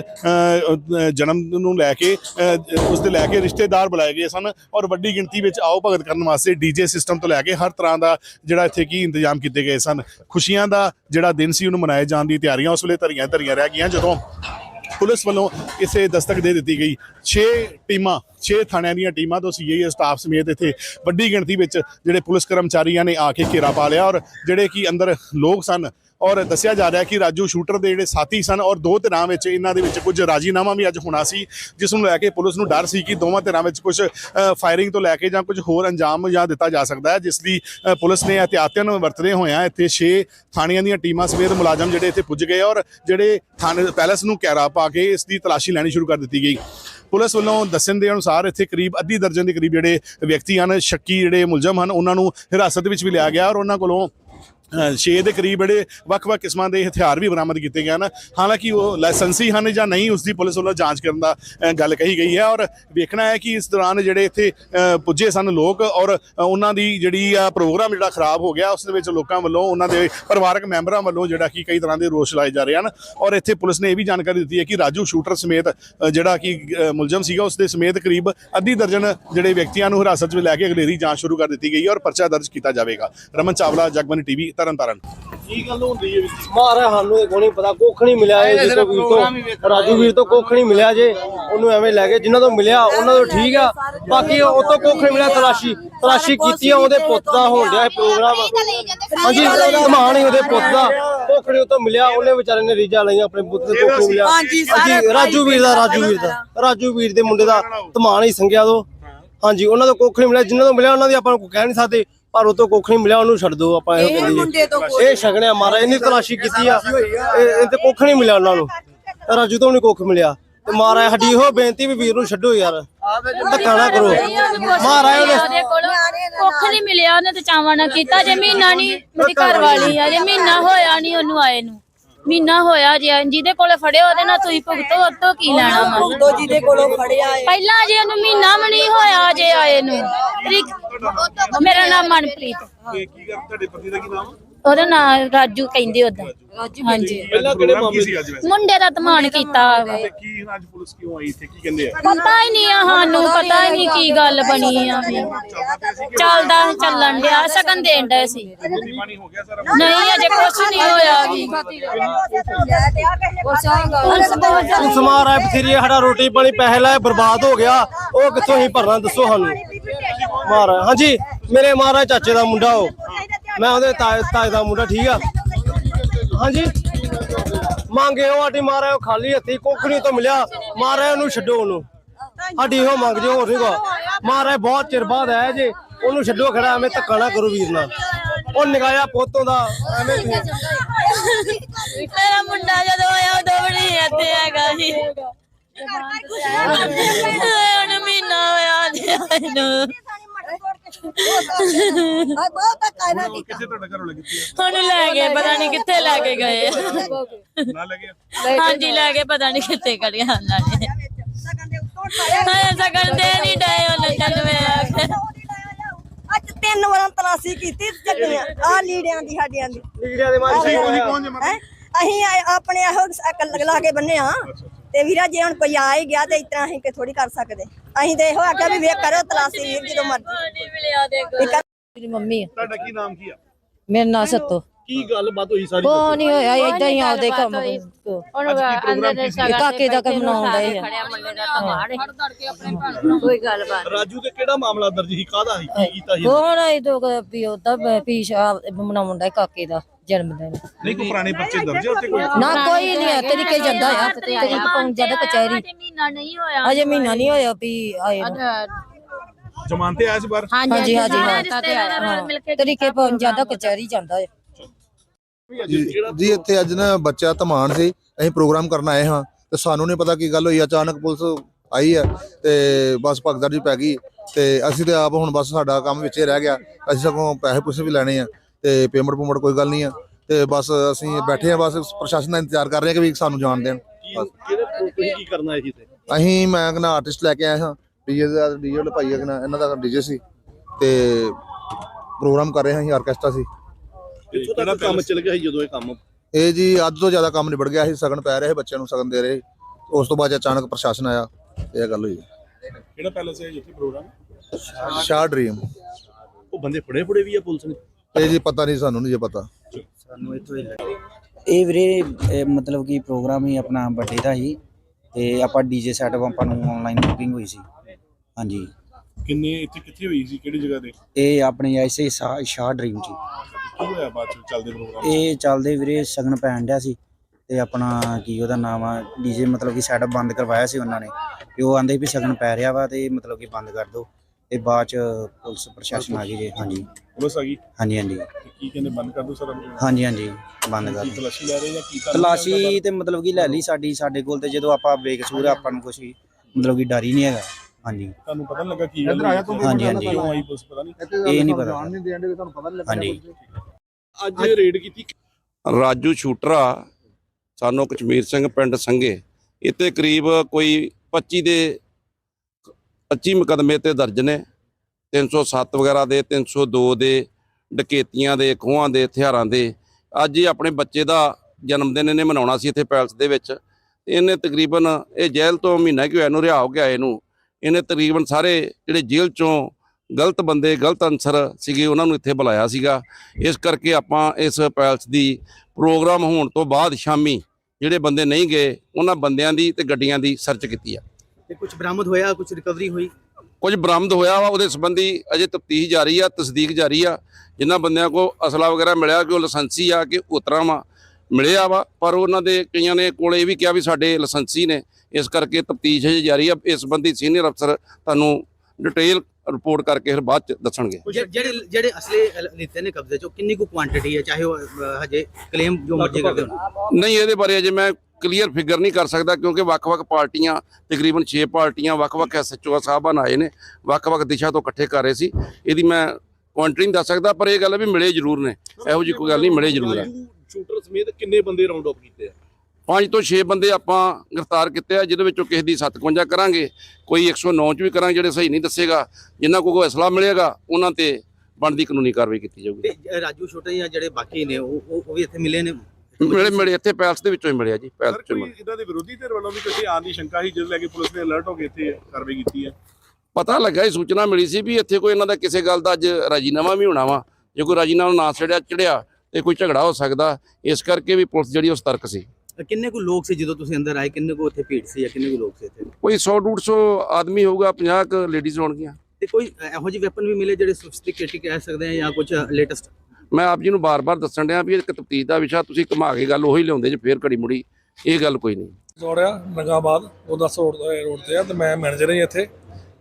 ਜਨਮ ਨੂੰ ਲੈ ਕੇ ਅ, ਉਸ ਦੇ ਲੈ ਕੇ ਰਿਸ਼ਤੇਦਾਰ ਬੁਲਾਏ ਗਏ ਸਨ ਔਰ ਵੱਡੀ ਗਿਣਤੀ ਵਿੱਚ ਆਓ ਭਗਤ ਕਰਨ ਵਾਸਤੇ ਡੀਜੇ ਸਿਸਟਮ ਤੋਂ ਲੈ ਕੇ ਹਰ ਤਰ੍ਹਾਂ ਦਾ ਜਿਹੜਾ ਇੱਥੇ ਕੀ ਇੰਤਜ਼ਾਮ ਕੀਤੇ ਗਏ ਸਨ। ਖੁਸ਼ੀਆਂ ਦਾ ਜਿਹੜਾ ਦਿਨ ਸੀ ਉਹਨੂੰ ਮਨਾਏ ਜਾਣ ਦੀ ਤਿਆਰੀਆਂ ਉਸ ਵੇਲੇ ਧਰੀਆਂ ਧਰੀਆਂ ਰਹਿ ਗਈਆਂ ਜਦੋਂ ਪੁਲਿਸ ਵੱਲੋਂ ਇਸੇ ਦਸਤਕ ਦੇ ਦਿੱਤੀ ਗਈ। 6 ਟੀਮਾਂ 6 ਥਾਣਿਆਂ ਦੀਆਂ ਟੀਮਾਂ ਤੋਂ ਸੀਆਈਏ ਸਟਾਫ ਸਮੇਤ ਇੱਥੇ ਵੱਡੀ ਗਿਣਤੀ ਵਿੱਚ ਜਿਹੜੇ ਪੁਲਿਸ ਕਰਮਚਾਰੀਆਂ ਨੇ ਆ ਕੇ ਘੇਰਾ ਪਾ ਲਿਆ ਔਰ ਜਿਹੜੇ ਕਿ ਅੰਦਰ ਲੋਕ ਸਨ ਔਰ ਦੱਸਿਆ ਜਾ ਰਿਹਾ ਕਿ ਰਾਜੂ ਸ਼ੂਟਰ ਦੇ ਜਿਹੜੇ ਸਾਥੀ ਸਨ ਔਰ ਦੋ ਧਿਰਾਂ ਵਿੱਚ ਇਹਨਾਂ ਦੇ ਵਿੱਚ ਕੁਝ ਰਾਜੀਨਾਮਾ ਵੀ ਅੱਜ ਹੋਣਾ ਸੀ, ਜਿਸ ਨੂੰ ਲੈ ਕੇ ਪੁਲਿਸ ਨੂੰ ਡਰ ਸੀ ਕਿ ਦੋਵਾਂ ਧਿਰਾਂ ਵਿੱਚ ਕੁਝ ਫਾਇਰਿੰਗ ਤੋਂ ਲੈ ਕੇ ਜਾਂ ਕੁਝ ਹੋਰ ਅੰਜਾਮ ਜਾਂ ਦਿੱਤਾ ਜਾ ਸਕਦਾ ਹੈ, ਜਿਸ ਲਈ ਪੁਲਿਸ ਨੇ ਇਹਤਿਆਤਨ ਵਰਤਦੇ ਹੋਇਆਂ ਇੱਥੇ 6 ਥਾਣਿਆਂ ਦੀਆਂ ਟੀਮਾਂ ਸਮੇਤ ਮੁਲਾਜ਼ਮ ਜਿਹੜੇ ਇੱਥੇ ਪੁੱਜ ਗਏ ਔਰ ਜਿਹੜੇ ਥਾਣੇ, ਪੈਲੇਸ ਨੂੰ ਘੇਰਾ ਪਾ ਕੇ ਇਸ ਦੀ ਤਲਾਸ਼ੀ ਲੈਣੀ ਸ਼ੁਰੂ ਕਰ ਦਿੱਤੀ ਗਈ। ਪੁਲਿਸ ਵੱਲੋਂ ਦੱਸਣ ਦੇ ਅਨੁਸਾਰ ਇੱਥੇ ਕਰੀਬ ਅੱਧੀ ਦਰਜਨ ਦੇ ਕਰੀਬ ਜਿਹੜੇ ਵਿਅਕਤੀ ਹਨ, ਸ਼ੱਕੀ ਜਿਹੜੇ ਮੁਲਜ਼ਮ ਹਨ, ਉਹਨਾਂ ਨੂੰ ਹਿਰਾਸਤ ਵਿੱਚ ਵੀ ਲਿਆ ਗਿਆ ਔਰ ਉਹਨਾਂ ਕੋਲੋਂ ਅ, ਛੇ ਦੇ ਕਰੀਬ ਜਿਹੜੇ ਵੱਖ-ਵੱਖ ਕਿਸਮਾਂ ਦੇ ਹਥਿਆਰ ਵੀ ਬਰਾਮਦ ਕੀਤੇ ਗਏ ਹਨ। ਹਾਲਾਂਕਿ ਉਹ ਲਾਇਸੈਂਸੀ ਹਨ ਜਾਂ ਨਹੀਂ ਉਸ ਦੀ ਪੁਲਿਸ ਵੱਲੋਂ ਜਾਂਚ ਕਰਨ ਦਾ ਗੱਲ ਕਹੀ ਗਈ ਹੈ। ਔਰ ਵੇਖਣਾ ਹੈ ਕਿ ਇਸ ਦੌਰਾਨ ਜਿਹੜੇ ਇੱਥੇ ਪੁੱਜੇ ਸਨ ਲੋਕ ਔਰ ਉਹਨਾਂ ਦੀ ਜਿਹੜੀ ਆ ਪ੍ਰੋਗਰਾਮ ਜਿਹੜਾ ਖਰਾਬ ਹੋ ਗਿਆ ਉਸ ਦੇ ਵਿੱਚ ਲੋਕਾਂ ਵੱਲੋਂ ਉਹਨਾਂ ਦੇ ਪਰਿਵਾਰਕ ਮੈਂਬਰਾਂ ਵੱਲੋਂ ਜਿਹੜਾ ਕਿ ਕਈ ਤਰ੍ਹਾਂ ਦੇ ਰੋਸ ਲਾਏ ਜਾ ਰਹੇ ਹਨ। ਔਰ ਇੱਥੇ ਪੁਲਿਸ ਨੇ ਇਹ ਵੀ ਜਾਣਕਾਰੀ ਦਿੱਤੀ ਹੈ ਕਿ ਰਾਜੂ ਸ਼ੂਟਰ ਸਮੇਤ ਜਿਹੜਾ ਕਿ ਮੁਲਜ਼ਮ ਸੀਗਾ ਉਸ ਦੇ ਸਮੇਤ ਕਰੀਬ ਅੱਧੀ ਦਰਜਨ ਜਿਹੜੇ ਵਿਅਕਤੀਆਂ ਨੂੰ ਹਿਰਾਸਤ ਵਿੱਚ ਲੈ ਕੇ ਅਗਲੇਰੀ ਜਾਂਚ ਸ਼ੁਰੂ ਕਰ ਦਿੱਤੀ ਗਈ ਹੈ ਔਰ ਪਰਚਾ ਦਰਜ ਕੀਤਾ ਜਾਵੇਗਾ। ਰਮਨ ਚਾਵਲਾ ਜਗਬਨੀ ਟੀਵੀ ਤਰਨਤਾਰਨ। ਕੀ ਗੱਲ ਹੁੰਦੀ ਹੈ ਵਿੱਚ ਮਾਰਾ ਸਾਨੂੰ ਇਹ ਕੋਈ ਨਹੀਂ ਪਤਾ ਕੁੱਖ ਨਹੀਂ ਮਿਲਿਆ ਇਹ ਜਿੱਤੋਂ ਵੀਰ ਤੋਂ। ਰਾਜੂ ਵੀਰ ਤੋਂ ਕੁੱਖ ਨਹੀਂ ਮਿਲਿਆ ਜੇ ਉਹਨੂੰ ਐਵੇਂ ਲੈ ਗਏ। ਜਿਨ੍ਹਾਂ ਤੋਂ ਮਿਲਿਆ ਉਹਨਾਂ ਤੋਂ ਠੀਕ ਆ। ਬਾਕੀ ਉਹ ਤੋਂ ਕੁੱਖ ਨਹੀਂ ਮਿਲਿਆ ਤਲਾਸ਼ੀ ਤਲਾਸ਼ੀ ਕੀਤੀ ਆ ਉਹਦੇ ਪੁੱਤ ਦਾ ਹੋਣ ਡਿਆ ਇਹ ਪ੍ਰੋਗਰਾਮ। ਹਾਂਜੀ ਧਮਾਨ ਹੀ ਉਹਦੇ ਪੁੱਤ ਦਾ। ਕੁੱਖ ਨਹੀਂ ਉਹ ਤੋਂ ਮਿਲਿਆ ਉਹਨੇ ਵਿਚਾਰੇ ਨੇ ਰੀਜਾ ਲਈਆਂ ਆਪਣੇ ਪੁੱਤ ਦੇ ਕੁੱਖ ਮਿਲਿਆ। ਹਾਂਜੀ ਰਾਜੂ ਵੀਰ ਦਾ ਰਾਜੂ ਵੀਰ ਦਾ। ਰਾਜੂ ਵੀਰ ਦੇ ਮੁੰਡੇ ਦਾ ਧਮਾਨ ਹੀ ਸੰਗਿਆ ਦੋ। ਹਾਂਜੀ ਉਹਨਾਂ ਤੋਂ ਕੁੱਖ ਨਹੀਂ ਮਿਲਿਆ ਜਿਨ੍ਹਾਂ ਤੋਂ ਮਿਲਿਆ ਉਹਨਾਂ ਦੀ ਆਪਾਂ ਨੂੰ ਕਹਿ ਨਹੀਂ ਸਕਦੇ। ਪਰ ਉਹ ਤੋਂ ਕੁੱਖ ਨਹੀਂ ਮਿਲਿਆ ਉਹਨੂੰ ਛੱਡ ਦਿਓ ਆਪਾਂ ਇਹੋ ਕਹਿੰਦੇ ਇਹ ਛਗਣਿਆ ਮਾਰਾ ਇਹਨੇ ਤਲਾਸ਼ੀ ਕੀਤੀ ਆ। ਇਹ ਤੇ ਕੁੱਖ ਨਹੀਂ ਮਿਲਿਆ ਉਹਨਾਂ ਨੂੰ। ਰਾਜੂ ਤੋਂ ਨਹੀਂ ਕੁੱਖ ਮਿਲਿਆ। ਤੇ ਮਾਰਾ ਸਾਡੀ ਇਹੋ ਬੇਨਤੀ ਵੀ ਵੀਰ ਨੂੰ ਛੱਡੋ ਯਾਰ। ਧੱਕਾ ਨਾ ਕਰੋ। ਮਾਰਾ ਉਹਨੇ ਉਹਦੇ ਕੁੱਖ ਨਹੀਂ ਮਿਲਿਆ ਉਹਨੇ ਤੇ ਚਾਵਾਂ ਨਾ ਕੀਤਾ। ਜੇ ਮਹੀਨਾ ਨਹੀਂ ਮੇਰੀ ਘਰ ਵਾਲੀ ਆ ਜੇ ਮਹੀਨਾ ਹੋਇਆ ਨਹੀਂ ਉਹਨੂੰ ਆਏ ਨੂੰ। ਮਹੀਨਾ ਹੋਇਆ ਜੇ ਜਿਹਦੇ ਕੋਲੇ ਫੜਿਓ ਉਹਦੇ ਨਾਲ ਤੁਸੀਂ ਭੁਗਤੋ ਉਹ ਤੋਂ ਕੀ ਲੈਣਾ ਵਾ? ਭੁਗਤੋ ਜਿਹਦੇ ਕੋਲੋਂ ਫੜਿਆ ਏ। ਪਹਿਲਾਂ ਜੇ ਉਹਨੂੰ ਮਹੀਨਾ ਵੀ ਨਹੀਂ ਹੋਇਆ ਜੇ ਆਏ ਨੂੰ। ਤਰੀਕ- ਮੇਰਾ ਨਾਮ ਮਨਪ੍ਰੀਤ। ਕੀ ਕਰ ਤੁਹਾਡੇ ਪਤੀ ਦਾ ਕੀ ਨਾਮ ਉਹਦਾ ਨਾਮ ਰਾਜੂ ਕਹਿੰਦੇ ਉਹਦਾ। ਹਾਂਜੀ। ਪਹਿਲਾਂ ਕਿਹੜੇ ਮਾਮਲੇ ਸੀ ਅੱਜ ਵੈਸੇ? ਮੁੰਡੇ ਦਾ ਧਮਾਨ ਕੀਤਾ। ਵਾ। ਤੇ ਕੀ ਅੱਜ ਪੁਲਿਸ ਕਿਉਂ ਆਈ? ਇੱਥੇ ਕੀ ਕਹਿੰਦੇ ਆ? ਪਤਾ ਹੀ ਨਹੀਂ ਆ ਸਾਨੂੰ ਪਤਾ ਹੀ ਨਹੀਂ ਕੀ ਗੱਲ ਬਣੀ ਆ। ਵੀ ਚੱਲਦਾ ਚੱਲਣ ਡਿਆ ਸਗਨ ਦੇਣ ਡਿਆ ਸੀ। ਰੋਟੀ ਪਾਣੀ ਹੋ ਗਿਆ ਸਾਰਾ ਨਹੀਂ ਅਜੇ ਕੁਛ ਨਹੀਂ ਹੋਇਆ ਵੀ ਪੁਲਿਸ ਮਾਰਾ ਬਥੇਰੀ ਸਾਡਾ ਰੋਟੀ ਪਾਣੀ ਪੈਸੇ ਲਾਏ ਬਰਬਾਦ ਹੋ ਗਿਆ। ਉਹ ਕਿੱਥੋਂ ਹੀ ਭਰਨਾ ਦੱਸੋ ਸਾਨੂੰ। ਮਾਰਾ ਹਾਂਜੀ ਮੇਰੇ ਮਾਰਾ ਚਾਚੇ ਦਾ ਮੁੰਡਾ ਉਹ। ਮੈਂ ਉਹਦੇ ਤਾਏ ਤਾਏ ਦਾ ਮੁੰਡਾ ਠੀਕ ਆ? ਹਾਂਜੀ। ਮੰਗੇ ਉਹ ਆਟੀ ਮਾਰਾ ਉਹ ਖਾਲੀ ਹੱਥੀ ਕੋਕਣੀ ਤੋਂ ਮਿਲਿਆ। ਮਾਰਾ ਉਹਨੂੰ ਛੱਡੋ ਉਹਨੂੰ। ਸਾਡੀ ਇਹੋ ਮੰਗ ਜੇ ਹੋਰ ਨਹੀਂ ਕੋ ਬਹੁਤ ਚਿਰ ਬਾਅਦ ਆਇਆ ਜੇ ਉਹਨੂੰ ਛੱਡੋ ਖੜਾ ਐਵੇਂ ਧੱਕਾ ਨਾ ਕਰੋ ਵੀਰ ਨਾਲ। ਉਹ ਨਿਗਾਇਆ ਪੋਤੋਂ ਦਾ ਐਵੇਂ ਮੇਰਾ ਮੁੰਡਾ ਜਦੋਂ ਆਇਆ ਉਦੋਂ ਵੀ ਨਹੀਂ ਇੱਥੇ ਹੈਗਾ ਸੀ ਹੁਣ ਮਹੀਨਾ ਹੋਇਆ ਜੀ ਆਏ ਨੂੰ ਕਿੱਥੇ ਤੁਹਾਡਾ ਘਰ ਵਾਲਾ ਕਿੱਥੇ ਹੁਣ ਲੈ ਗਏ ਪਤਾ ਨਹੀਂ ਕਿੱਥੇ ਲੈ ਕੇ ਗਏ ਆ। ਨਾ ਲੱਗਿਆ ਹਾਂਜੀ ਲੈ ਕੇ ਪਤਾ ਨਹੀਂ ਕਿੱਥੇ ਕੜਿਆ ਉਹਨਾਂ ਨੇ ਹਾਂ ਸਗਨ ਦੇ ਨਹੀਂ ਡਏ ਉਹਨਾਂ ਚੱਲ ਮੈਂ ਅੱਜ ਤਿੰਨ ਵਾਰਾਂ ਤਲਾਸ਼ੀ ਕੀਤੀ ਚੱਲੀਆਂ ਆ। ਲੀੜਿਆਂ ਦੀ ਸਾਡੀਆਂ ਦੀ। ਲੀੜਿਆਂ ਦੇ ਮਾਰੀ ਤੁਸੀਂ ਕੌਣ ਜੇ ਹੈਂ? ਅਸੀਂ ਆਏ- ਆਪਣੇ ਇਹੋ ਅਕਲ ਲਗਾ ਕੇ ਬੰਨੇ ਆ। ਤੇ ਵੀਰਾ ਜੇ ਹੁਣ ਕੋਈ ਆ ਹੀ ਗਿਆ ਤੇ ਇਤਨਾ ਅਸੀਂ ਕਿ ਥੋੜੀ ਕਰ ਸਕਦੇ। ਅਸੀਂ ਤੇ ਇਹੋ ਆਖਿਆ ਵੀ ਵੇਖ ਕਰੋ ਤਲਾਸ਼ੀ ਵੀਰ ਜਦੋਂ ਮਰਜ਼ੀ। ਵੀ ਕਰ- ਮੇਰੀ ਮੰਮੀ ਆ। ਤੁਹਾਡਾ ਕੀ ਨਾਮ ਕੀ ਆ? ਮੇਰਾ ਨਾਂ ਸੱਤੋ। ਕੀ ਗੱਲਬਾਤ ਹੋਈ ਸਾਰੀ? ਕੋ ਨਹੀਂ ਹੋਇਆ ਏਦਾਂ ਹੀ ਆਪਦੇ ਕੰਮ ਹੁਣ ਪ੍ਰੋਗਰਾਮ ਅੰਦਰ ਕੀ ਦੇ ਕਾਕੇ ਦਾ ਕੰਮ ਬਣਾਉਂਦਾ ਹੈ ਖੜਿਆ ਮੁੰਡੇ ਦਾ ਧਮਾੜੇ ਕੋਈ ਗੱਲਬਾਤ ਰਾਜੂ ਤੇ ਕਿਹੜਾ ਮਾਮਲਾ ਦਰਜ ਸੀ? ਕਾਹਦਾ ਸੀ? ਕੀ ਕੀਤਾ ਸੀ? ਕੋਣ ਇਹ ਦੋ ਵੀ ਉਹਦਾ ਪੀਸ਼ਾ ਬਣਾਉਂਦਾ ਹੈ ਕਾਕੇ ਦਾ। ਜਨਮ ਦਿਨ। ਨਹੀਂ ਕੋਈ ਪੁਰਾਣੇ ਬੱਚੇ ਦਰਜ ਉੱਤੇ ਕੋਈ ਨਾ ਕੋਈ ਨਹੀਂ ਹੈ। ਤਰੀਕੇ ਜਾਂਦਾ ਆ ਤਰੀਕ ਪਹੁੰਚ ਜਾਂਦਾ ਕਚਹਿਰੀ। ਮਹੀਨਾ ਨਹੀਂ ਹੋਇਆ ਅਜੇ ਮਹੀਨਾ ਨਹੀਂ ਹੋਇਆ ਵੀ ਆਏ ਨੂੰ। ਤੇ ਆਇਆ ਸੀ ਬਾਹਰ ਹਾਂਜੀ ਹਾਂਜੀ ਹਾਂ। ਤਰੀਕੇ ਪਹੁੰਚ ਜਾਂਦਾ ਕਚਹਿਰੀ ਜਾਂਦਾ ਹੈ। ਜੀ ਜੀ ਇੱਥੇ ਅੱਜ ਨਾ ਬੱਚਾ ਧਮਾਨ ਸੀ। ਅਸੀਂ ਪ੍ਰੋਗਰਾਮ ਕਰਨ ਆਏ ਹਾਂ। ਤੇ ਸਾਨੂੰ ਨਹੀਂ ਪਤਾ ਕੀ ਗੱਲ ਹੋਈ। ਅਚਾਨਕ ਪੁਲਿਸ ਆਈ ਹੈ ਤੇ ਬਸ ਭਗਦੜ ਜੀ ਪੈ ਗਈ। ਤੇ ਅਸੀਂ ਤੇ ਆਪ ਹੁਣ ਬਸ ਸਾਡਾ ਕੰਮ ਵਿੱਚੇ ਰਹਿ ਗਿਆ। ਅਸੀਂ ਸਗੋਂ ਪੈਸੇ ਪੂਸੇ ਵੀ ਲੈਣੇ ਆ। ਤੇ ਪੇਮੈਂਟ ਪੂਮੈਂਟ ਕੋਈ ਗੱਲ ਨਹੀਂ ਆ। ਤੇ ਬਸ ਅਸੀਂ ਬੈਠੇ ਆ ਬਸ ਪ੍ਰਸ਼ਾਸਨ ਦਾ ਇੰਤਜ਼ਾਰ ਕਰ ਰਹੇ ਆ ਕਿ ਵੀ ਸਾਨੂੰ ਜਾਣ ਦੇਣ। ਕੀ ਕਿਹੜੇ ਤੁਸੀਂ ਕੀ ਕਰਨਾ ਹੈ ਜੀ ਤੇ ਅਸੀਂ ਮੈਂ ਕਹਿੰਦਾ ਆਰਟਿਸਟ ਲੈ ਕੇ ਆਇਆ ਹਾਂ। ਡੀਜੇ ਦਾ ਡੀਜੇ ਵਾਲਾ ਭਾਈ ਹੈ ਕਿ ਨਾ ਇਹਨਾਂ ਦਾ ਡੀਜੇ ਸੀ। ਤੇ ਪ੍ਰੋਗਰਾਮ ਕਰ ਰਹੇ ਹਾਂ ਅਸੀਂ ਆਰਕੈਸਟਰਾ ਸੀ। ਇੱਥੋਂ ਤੱਕ ਕੰਮ ਚੱਲ ਗਿਆ ਸੀ ਜਦੋਂ ਇਹ ਕੰਮ? ਇਹ ਜੀ ਅੱਧ ਤੋਂ ਜ਼ਿਆਦਾ ਕੰਮ ਨਿਬੜ ਗਿਆ ਸੀ ਸਗਨ ਪੈ ਰਹੇ ਬੱਚਿਆਂ ਨੂੰ ਸਗਨ ਦੇ ਰਹੇ। ਉਸ ਤੋਂ ਬਾਅਦ ਅਚਾਨਕ ਪ੍ਰਸ਼ਾਸਨ ਆਇਆ ਇਹ ਗੱਲ ਹੋਈ। ਕਿਹੜਾ ਪੈਲਸ ਹੈ ਜਿੱਥੇ ਪ੍ਰੋਗਰਾਮ? ਸ਼ਾਹ ਡ੍ਰੀਮ। ਉਹ ਬੰਦੇ ਫੜੇ ਫੜੇ ਵੀ ਆ ਪੁਲਿਸ ਨੇ? ਇਹ ਜੀ ਪਤਾ ਨਹੀਂ ਸਾਨੂੰ ਨਹੀਂ ਜੇ ਪਤਾ। ਸਾਨੂੰ ਇੱਥੋਂ ਹੀ ਲੱਗਾ ਇਹ ਵੀਰੇ ਇਹ ਮਤਲਬ ਕਿ ਪ੍ਰੋਗਰਾਮ ਹੀ ਆਪਣਾ ਵੱਡੇ ਦਾ ਹੀ ਤੇ ਆਪਾਂ ਡੀਜੇ ਸੈਟਅਪ ਆਪਾਂ ਨੂੰ ਆਨਲਾਈਨ ਬੁਕਿੰਗ ਹੋਈ ਸੀ। ਹਾਂਜੀ। ਕਿੰਨੇ ਇੱਥੇ ਕਿੱਥੇ ਹੋਈ ਸੀ? ਕਿਹੜੀ ਜਗ੍ਹਾ ਤੇ? ਇਹ ਆਪਣੇ ਐਸੇ ਸ਼ਾਹ ਡ੍ਰੀਮ ਜੀ ਕੀ ਹੋਇਆ ਬਾਅਦ ਚ ਚੱਲਦੇ ਪ੍ਰੋਗਰਾਮ? ਇਹ ਚੱਲਦੇ ਵੀਰੇ ਸਗਨ ਪੈਣ ਡਿਆ ਸੀ ਤੇ ਆਪਣਾ ਕੀ ਉਹਦਾ ਨਾਮ ਆ ਡੀਜੇ ਮਤਲਬ ਕਿ ਸੈਟਅਪ ਬੰਦ ਕਰਵਾਇਆ ਸੀ ਉਹਨਾਂ ਨੇ। ਤੇ ਉਹ ਆਂਦੇ ਵੀ ਸਗਨ ਪੈ ਰਿਹਾ ਵਾ ਤੇ ਮਤਲਬ ਕਿ ਬੰਦ ਕਰ ਦਿਓ। ਤੇ ਬਾਅਦ ਚ ਪੁਲਿਸ ਪ੍ਰਸ਼ਾਸਨ ਆ ਗਈ ਜੀ ਹਾਂਜੀ। ਪੁਲਿਸ ਆ ਗਈ? ਹਾਂਜੀ ਹਾਂਜੀ। ਤੇ ਕੀ ਕਹਿੰਦੇ ਬੰਦ ਕਰ ਦੋ ਸਰ ਹਾਂਜੀ ਹਾਂਜੀ ਬੰਦ ਕਰ ਦਿਓ। ਤਲਾਸ਼ੀ ਲੈ ਰਹੇ ਜਾਂ ਕੀ ਕਰ ਤਲਾਸ਼ੀ ਤੇ ਮਤਲਬ ਕਿ ਲੈ ਲਈ ਸਾਡੀ ਸਾਡੇ ਕੋਲ ਤੇ ਜਦੋਂ ਆਪਾਂ ਬੇਕਸੂਰ ਆ, ਆਪਾਂ ਨੂੰ ਕੁਝ ਮਤਲਬ ਕਿ ਡਰ ਹੀ ਨਹੀਂ ਹੈਗਾ। ਹਾਂਜੀ। ਤੁਹਾਨੂੰ ਪਤਾ ਨੀ ਲੱਗਾ ਕੀ ਗੱਲ ਹੋਈ? ਹਾਂਜੀ, ਹਾਂਜੀ। ਕਿਉਂ ਆਈ ਪੁਲਿਸ ਪਤਾ ਨਹੀਂ ਇਹ ਨਹੀਂ ਪਤਾ। ਨਹੀਂ ਦੇਣ ਦੇ ਤੁਹਾਨੂੰ ਪਤਾ ਨਹੀਂ ਹਾਂਜੀ। ਅੱਜ ਰੇਡ ਕੀਤੀ ਰਾਜੂ ਸ਼ੂਟਰਾ ਸਾਨੂੰ ਕਸ਼ਮੀਰ ਸਿੰਘ ਪਿੰਡ ਸੰਘੇ ਇੱਥੇ ਕਰੀਬ ਕੋਈ 25 ਦੇ 25 ਮੁਕੱਦਮੇ ਤੇ ਦਰਜ ਨੇ। 307 ਵਗੈਰਾ ਦੇ 302 ਦੇ ਡਕੇਤੀਆਂ ਦੇ, ਖੋਹਾਂ ਦੇ, ਹਥਿਆਰਾਂ ਦੇ। ਅੱਜ ਹੀ ਆਪਣੇ ਬੱਚੇ ਦਾ ਜਨਮ ਦਿਨ ਇਹਨੇ ਮਨਾਉਣਾ ਸੀ ਇੱਥੇ ਪੈਲਸ ਦੇ ਵਿੱਚ। ਇਹਨੇ ਤਕਰੀਬਨ ਇਹ ਜੇਲ੍ਹ ਤੋਂ ਮਹੀਨਾ ਕਿ ਹੋਇਆ ਨੂੰ ਰਿਹਾ ਹੋ ਗਿਆ ਇਹਨੂੰ। ਇਹਨੇ ਤਕਰੀਬਨ ਸਾਰੇ ਜਿਹੜੇ ਜੇਲ੍ਹ ਚੋਂ ਗਲਤ ਬੰਦੇ, ਗਲਤ ਅਨਸਰ ਸੀਗੇ, ਉਹਨਾਂ ਨੂੰ ਇੱਥੇ ਬੁਲਾਇਆ ਸੀਗਾ। ਇਸ ਕਰਕੇ ਆਪਾਂ ਇਸ ਪੈਲਸ ਦੀ ਪ੍ਰੋਗਰਾਮ ਹੋਣ ਤੋਂ ਬਾਅਦ ਸ਼ਾਮੀ ਜਿਹੜੇ ਬੰਦੇ ਨਹੀਂ ਗਏ, ਉਹਨਾਂ ਬੰਦਿਆਂ ਦੀ ਤੇ ਗੱਡੀਆਂ ਦੀ ਸਰਚ ਕੀਤੀ ਆ। ਤੇ ਕੁਝ ਬਰਾਮਦ ਹੋਇਆ ਕੁਝ ਰਿਕਵਰੀ ਹੋਈ? ਕੁਝ ਬਰਾਮਦ ਹੋਇਆ ਵਾ, ਉਹਦੇ ਸੰਬੰਧੀ ਅਜੇ ਤਫਤੀਸ਼ ਜਾਰੀ ਆ, ਤਸਦੀਕ ਜਾਰੀ ਆ। ਜਿਨ੍ਹਾਂ ਬੰਦਿਆਂ ਕੋ ਅਸਲਾ ਵਗੈਰਾ ਮਿਲਿਆ ਕਿ ਉਹ ਲਾਇਸੈਂਸੀ ਆ ਕਿ ਉਤਰਾ ਵਾ, ਮਿਲਿਆ ਵਾ, ਪਰ ਉਹਨਾਂ ਦੇ ਕਈਆਂ ਨੇ ਕੋਲ ਇਹ ਵੀ ਕਿਹਾ ਵੀ ਸਾਡੇ ਲਾਇਸੈਂਸੀ ਨੇ, ਇਸ ਕਰਕੇ ਤਫਤੀਸ਼ ਅਜੇ ਜਾਰੀ ਆ। ਇਸ ਸੰਬੰਧੀ ਸੀਨੀਅਰ ਅਫਸਰ ਤੁਹਾਨੂੰ ਡਿਟੇਲ ਰਿਪੋਰਟ ਕਰਕੇ ਫਿਰ ਬਾਅਦ ਚ ਦੱਸਣਗੇ। ਜਿਹੜੇ ਜਿਹੜੇ- ਅਸਲੇ ਲਿੱਤੇ ਨੇ ਕਬਜ਼ੇ ਚੋਂ ਕਿੰਨੀ ਕੁ ਕੁਆਂਟੀਟੀ ਹੈ? ਚਾਹੇ ਉਹ ਹਜੇ ਕਲੇਮ ਜੋ ਮਰਜ਼ੀ ਕਰਦੇ ਹੋਣ। ਨਹੀਂ ਇਹਦੇ ਬਾਰੇ ਅਜੇ ਮੈਂ ਕਲੀਅਰ ਫਿਗਰ ਨਹੀਂ ਕਰ ਸਕਦਾ ਕਿਉਂਕਿ ਵੱਖ-ਵੱਖ ਪਾਰਟੀਆਂ ਤਕਰੀਬਨ 6 ਪਾਰਟੀਆਂ ਵੱਖ-ਵੱਖ ਐਸਐਚਓ ਸਾਹਿਬਾਨ ਆਏ ਨੇ ਵੱਖ-ਵੱਖ ਦਿਸ਼ਾ ਤੋਂ ਇਕੱਠੇ ਕਰ ਰਹੇ ਸੀ। ਇਹਦੀ ਮੈਂ ਕੁਆਂਟਰੀ ਨਹੀਂ ਦੱਸ ਸਕਦਾ ਪਰ ਇਹ ਗੱਲ ਹੈ ਵੀ ਮਿਲੇ ਜ਼ਰੂਰ ਨੇ। ਇਹੋ ਜਿਹੀ ਕੋਈ ਗੱਲ ਨਹੀਂ ਮਿਲੇ ਜ਼ਰੂਰ ਹੈ। ਸ਼ੂਟਰ ਸਮੇਤ ਕਿੰਨੇ ਬੰਦੇ ਰਾਉਂਡ ਅਪ ਕੀਤੇ ਆ? ਪੰਜ ਤੋਂ 6 ਬੰਦੇ ਆਪਾਂ ਗ੍ਰਿਫਤਾਰ ਕੀਤੇ ਆ ਜਿਹਦੇ ਵਿੱਚੋਂ ਕਿਸੇ ਦੀ 57 ਕਰਾਂਗੇ। ਕੋਈ 109 ਚ ਵੀ ਕਰਾਂਗੇ ਜਿਹੜੇ ਸਹੀ ਨਹੀਂ ਦੱਸੇਗਾ। ਜਿਨ੍ਹਾਂ ਕੋਲ ਕੋਈ ਅਸਲਾ ਮਿਲੇਗਾ ਉਹਨਾਂ ਤੇ ਬਣਦੀ ਕਾਨੂੰਨੀ ਕਾਰਵਾਈ ਕੀਤੀ ਜਾਊਗੀ। ਤੇ ਰਾਜੂ ਛੋਟੇ ਜਾਂ ਜਿਹੜੇ ਬਾਕੀ ਨੇ ਉਹ ਉਹ ਵੀ ਇੱਥੇ ਮਿਲੇ ਨੇ? ਮਿਲੇ ਮਿਲੇ ਇੱਥੇ ਪੈਲਸ ਦੇ ਵਿੱਚੋਂ ਹੀ ਮਿਲਿਆ ਜੀ ਪੈਲਸ ਚੋਂ ਕੋਈ ਮਿਲੇ। ਇਦਾਂ ਦੇ ਵਿਰੋਧੀ ਧਿਰ ਵੱਲੋਂ ਵੀ ਕਿਸੇ ਆਉਣ ਦੀ ਸ਼ੰਕਾ ਸੀ ਜਿਸ ਲੈ ਕੇ ਪੁਲਿਸ ਨੇ ਅਲਰਟ ਹੋ ਕੇ ਇੱਥੇ ਕਾਰਵਾਈ ਕੀਤੀ ਹੈ? ਪਤਾ ਲੱਗਾ ਇਹ ਸੂਚਨਾ ਮਿਲੀ ਸੀ ਵੀ ਇੱਥੇ ਕੋਈ ਇਹਨਾਂ ਦਾ ਕਿਸੇ ਗੱਲ ਦਾ ਅੱਜ ਰਾਜੀਨਾਮਾ ਵੀ ਹੋਣਾ ਵਾ। ਜੇ ਕੋਈ ਰਾਜੀਨਾਮਾ ਨਾ ਚੜਿਆ ਚੜਿਆ ਤੇ ਕੋਈ ਝਗੜਾ ਹੋ ਸਕਦਾ। ਇਸ ਕਰਕੇ ਵੀ ਪੁਲਿਸ ਜਿਹੜੀ ਉਹ ਸਤਰਕ ਸੀ। ਕਿੰਨੇ ਕੁ ਲੋਕ ਸੀ ਜਦੋਂ ਤੁਸੀਂ ਅੰਦਰ ਆਏ? ਕਿੰਨੇ ਕੁ ਉੱਥੇ ਭੀੜ ਸੀ ਜਾਂ ਕਿੰਨੇ ਕੁ ਲੋਕ ਸੀ ਇੱਥੇ? ਕੋਈ 100 150 ਆਦਮੀ ਹੋਊਗਾ 50 ਕ ਲੇਡੀਜ਼ ਹੋਣਗੀਆਂ। ਤੇ ਕੋਈ ਇਹੋ ਜਿਹੇ ਵੈਪਨ ਵੀ ਮਿਲੇ ਜਿਹੜੇ ਸੋਫਿਸਟੀਕੇਟਡ ਕਹਿ ਸਕਦੇ ਆ ਜਾਂ ਕੁਝ ਲੇਟੈਸਟ ਮੈਂ ਆਪ ਜੀ ਨੂੰ ਬਾਰ-ਬਾਰ ਦੱਸਣ ਡਿਆ ਵੀ ਇਹ ਇੱਕ ਤਫਤੀਸ਼ ਦਾ ਵਿਸ਼ਾ ਤੁਸੀਂ ਘੁਮਾ ਕੇ ਗੱਲ ਉਹੀ ਲਿਆਉਂਦੇ ਜੇ ਫੇਰ ਘੜੀ ਮੁੜੀ ਇਹ ਗੱਲ ਕੋਈ ਨਹੀਂ। ਦੌੜਿਆ ਨਗਾਬਾਦ ਉਹ 10 ਰੋਡ ਰੋਡ ਤੇ ਆ ਤੇ ਮੈਂ ਮੈਨੇਜਰ ਹਾਂ ਇੱਥੇ।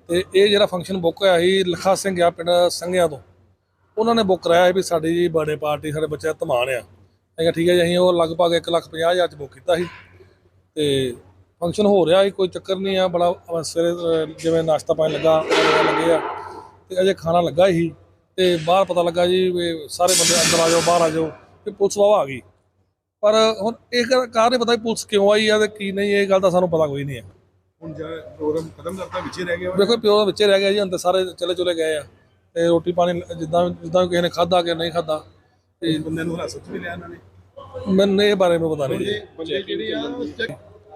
ਤੇ ਇਹ ਜਿਹੜਾ ਫੰਕਸ਼ਨ ਬੁੱਕ ਹੋਇਆ ਸੀ ਲਖਾ ਸਿੰਘ ਆ ਪਿੰਡ ਸੰਘਿਆਂ ਤੋਂ। ਉਹਨਾਂ ਨੇ ਬੁੱਕ ਕਰਾਇਆ ਸੀ ਵੀ ਸਾਡੀ ਜੀ ਬਰਥਡੇ ਪਾਰਟੀ ਸਾਡੇ ਬੱਚੇ ਦਾ ਧਮਾਨ ਆ। ਮੈਂ ਕਿਹਾ ਠੀਕ ਹੈ ਜੀ ਅਸੀਂ ਉਹ ਲਗਭਗ 1 ਲੱਖ ਪੰਜਾਹ ਹਜ਼ਾਰ ਚ ਬੁੱਕ ਕੀਤਾ ਸੀ। ਤੇ ਫੰਕਸ਼ਨ ਹੋ ਰਿਹਾ ਸੀ ਕੋਈ ਚੱਕਰ ਨਹੀਂ ਆ ਬੜਾ ਸਵੇਰੇ ਜਿਵੇਂ ਨਾਸ਼ਤਾ ਪਾਣੀ ਲੱਗਾ ਲੱਗੇ ਆ। ਤੇ ਅਜੇ ਖਾਣਾ ਲੱਗਾ ਹੀ ਤੇ ਬਾਹਰ ਪਤਾ ਲੱਗਾ ਜੀ ਸਾਰੇ ਬੰਦੇ ਅੰਦਰ ਆ ਜਾਓ ਬਾਹਰ ਆ ਜਾਓ ਤੇ ਪੁਲਿਸ ਵਾਹ ਆ ਗਈ। ਪਰ ਹੁਣ ਇਹ ਕਾਰ ਨਹੀਂ ਪਤਾ ਪੁਲਿਸ ਕਿਉਂ ਆਈ ਆ ਤੇ ਕੀ ਨਹੀਂ ਇਹ ਗੱਲ ਦਾ ਸਾਨੂੰ ਪਤਾ ਕੋਈ ਨਹੀਂ ਹੈ ਹੁਣ ਜਿਹੜਾ ਪ੍ਰੋਗਰਾਮ ਖਤਮ ਕਰਤਾ ਵਿੱਚੇ ਰਹਿ ਗਿਆ। ਵੇਖੋ ਪਿਓ ਵਿੱਚੇ ਰਹਿ ਗਿਆ ਜੀ ਅੰਦਰ ਸਾਰੇ ਚਲੇ ਚਲੇ ਗਏ ਆ। ਤੇ ਰੋਟੀ ਪਾਣੀ ਜਿੱਦਾਂ ਜਿੱਦਾਂ ਕਿਸੇ ਨੇ ਖਾਦਾ ਕਿ ਨਹੀਂ ਖਾਦਾ ਤੇ ਬੰਦਿਆਂ ਨੂੰ ਹਿਰਾਸਤ ਵੀ ਲਿਆ ਇਹਨਾਂ ਨੇ? ਮੈਨੂੰ ਇਹ ਬਾਰੇ ਮੈਂ ਪਤਾ ਨਹੀਂ ਜੀ। ਬੰਦੇ ਜਿਹੜੇ ਆ?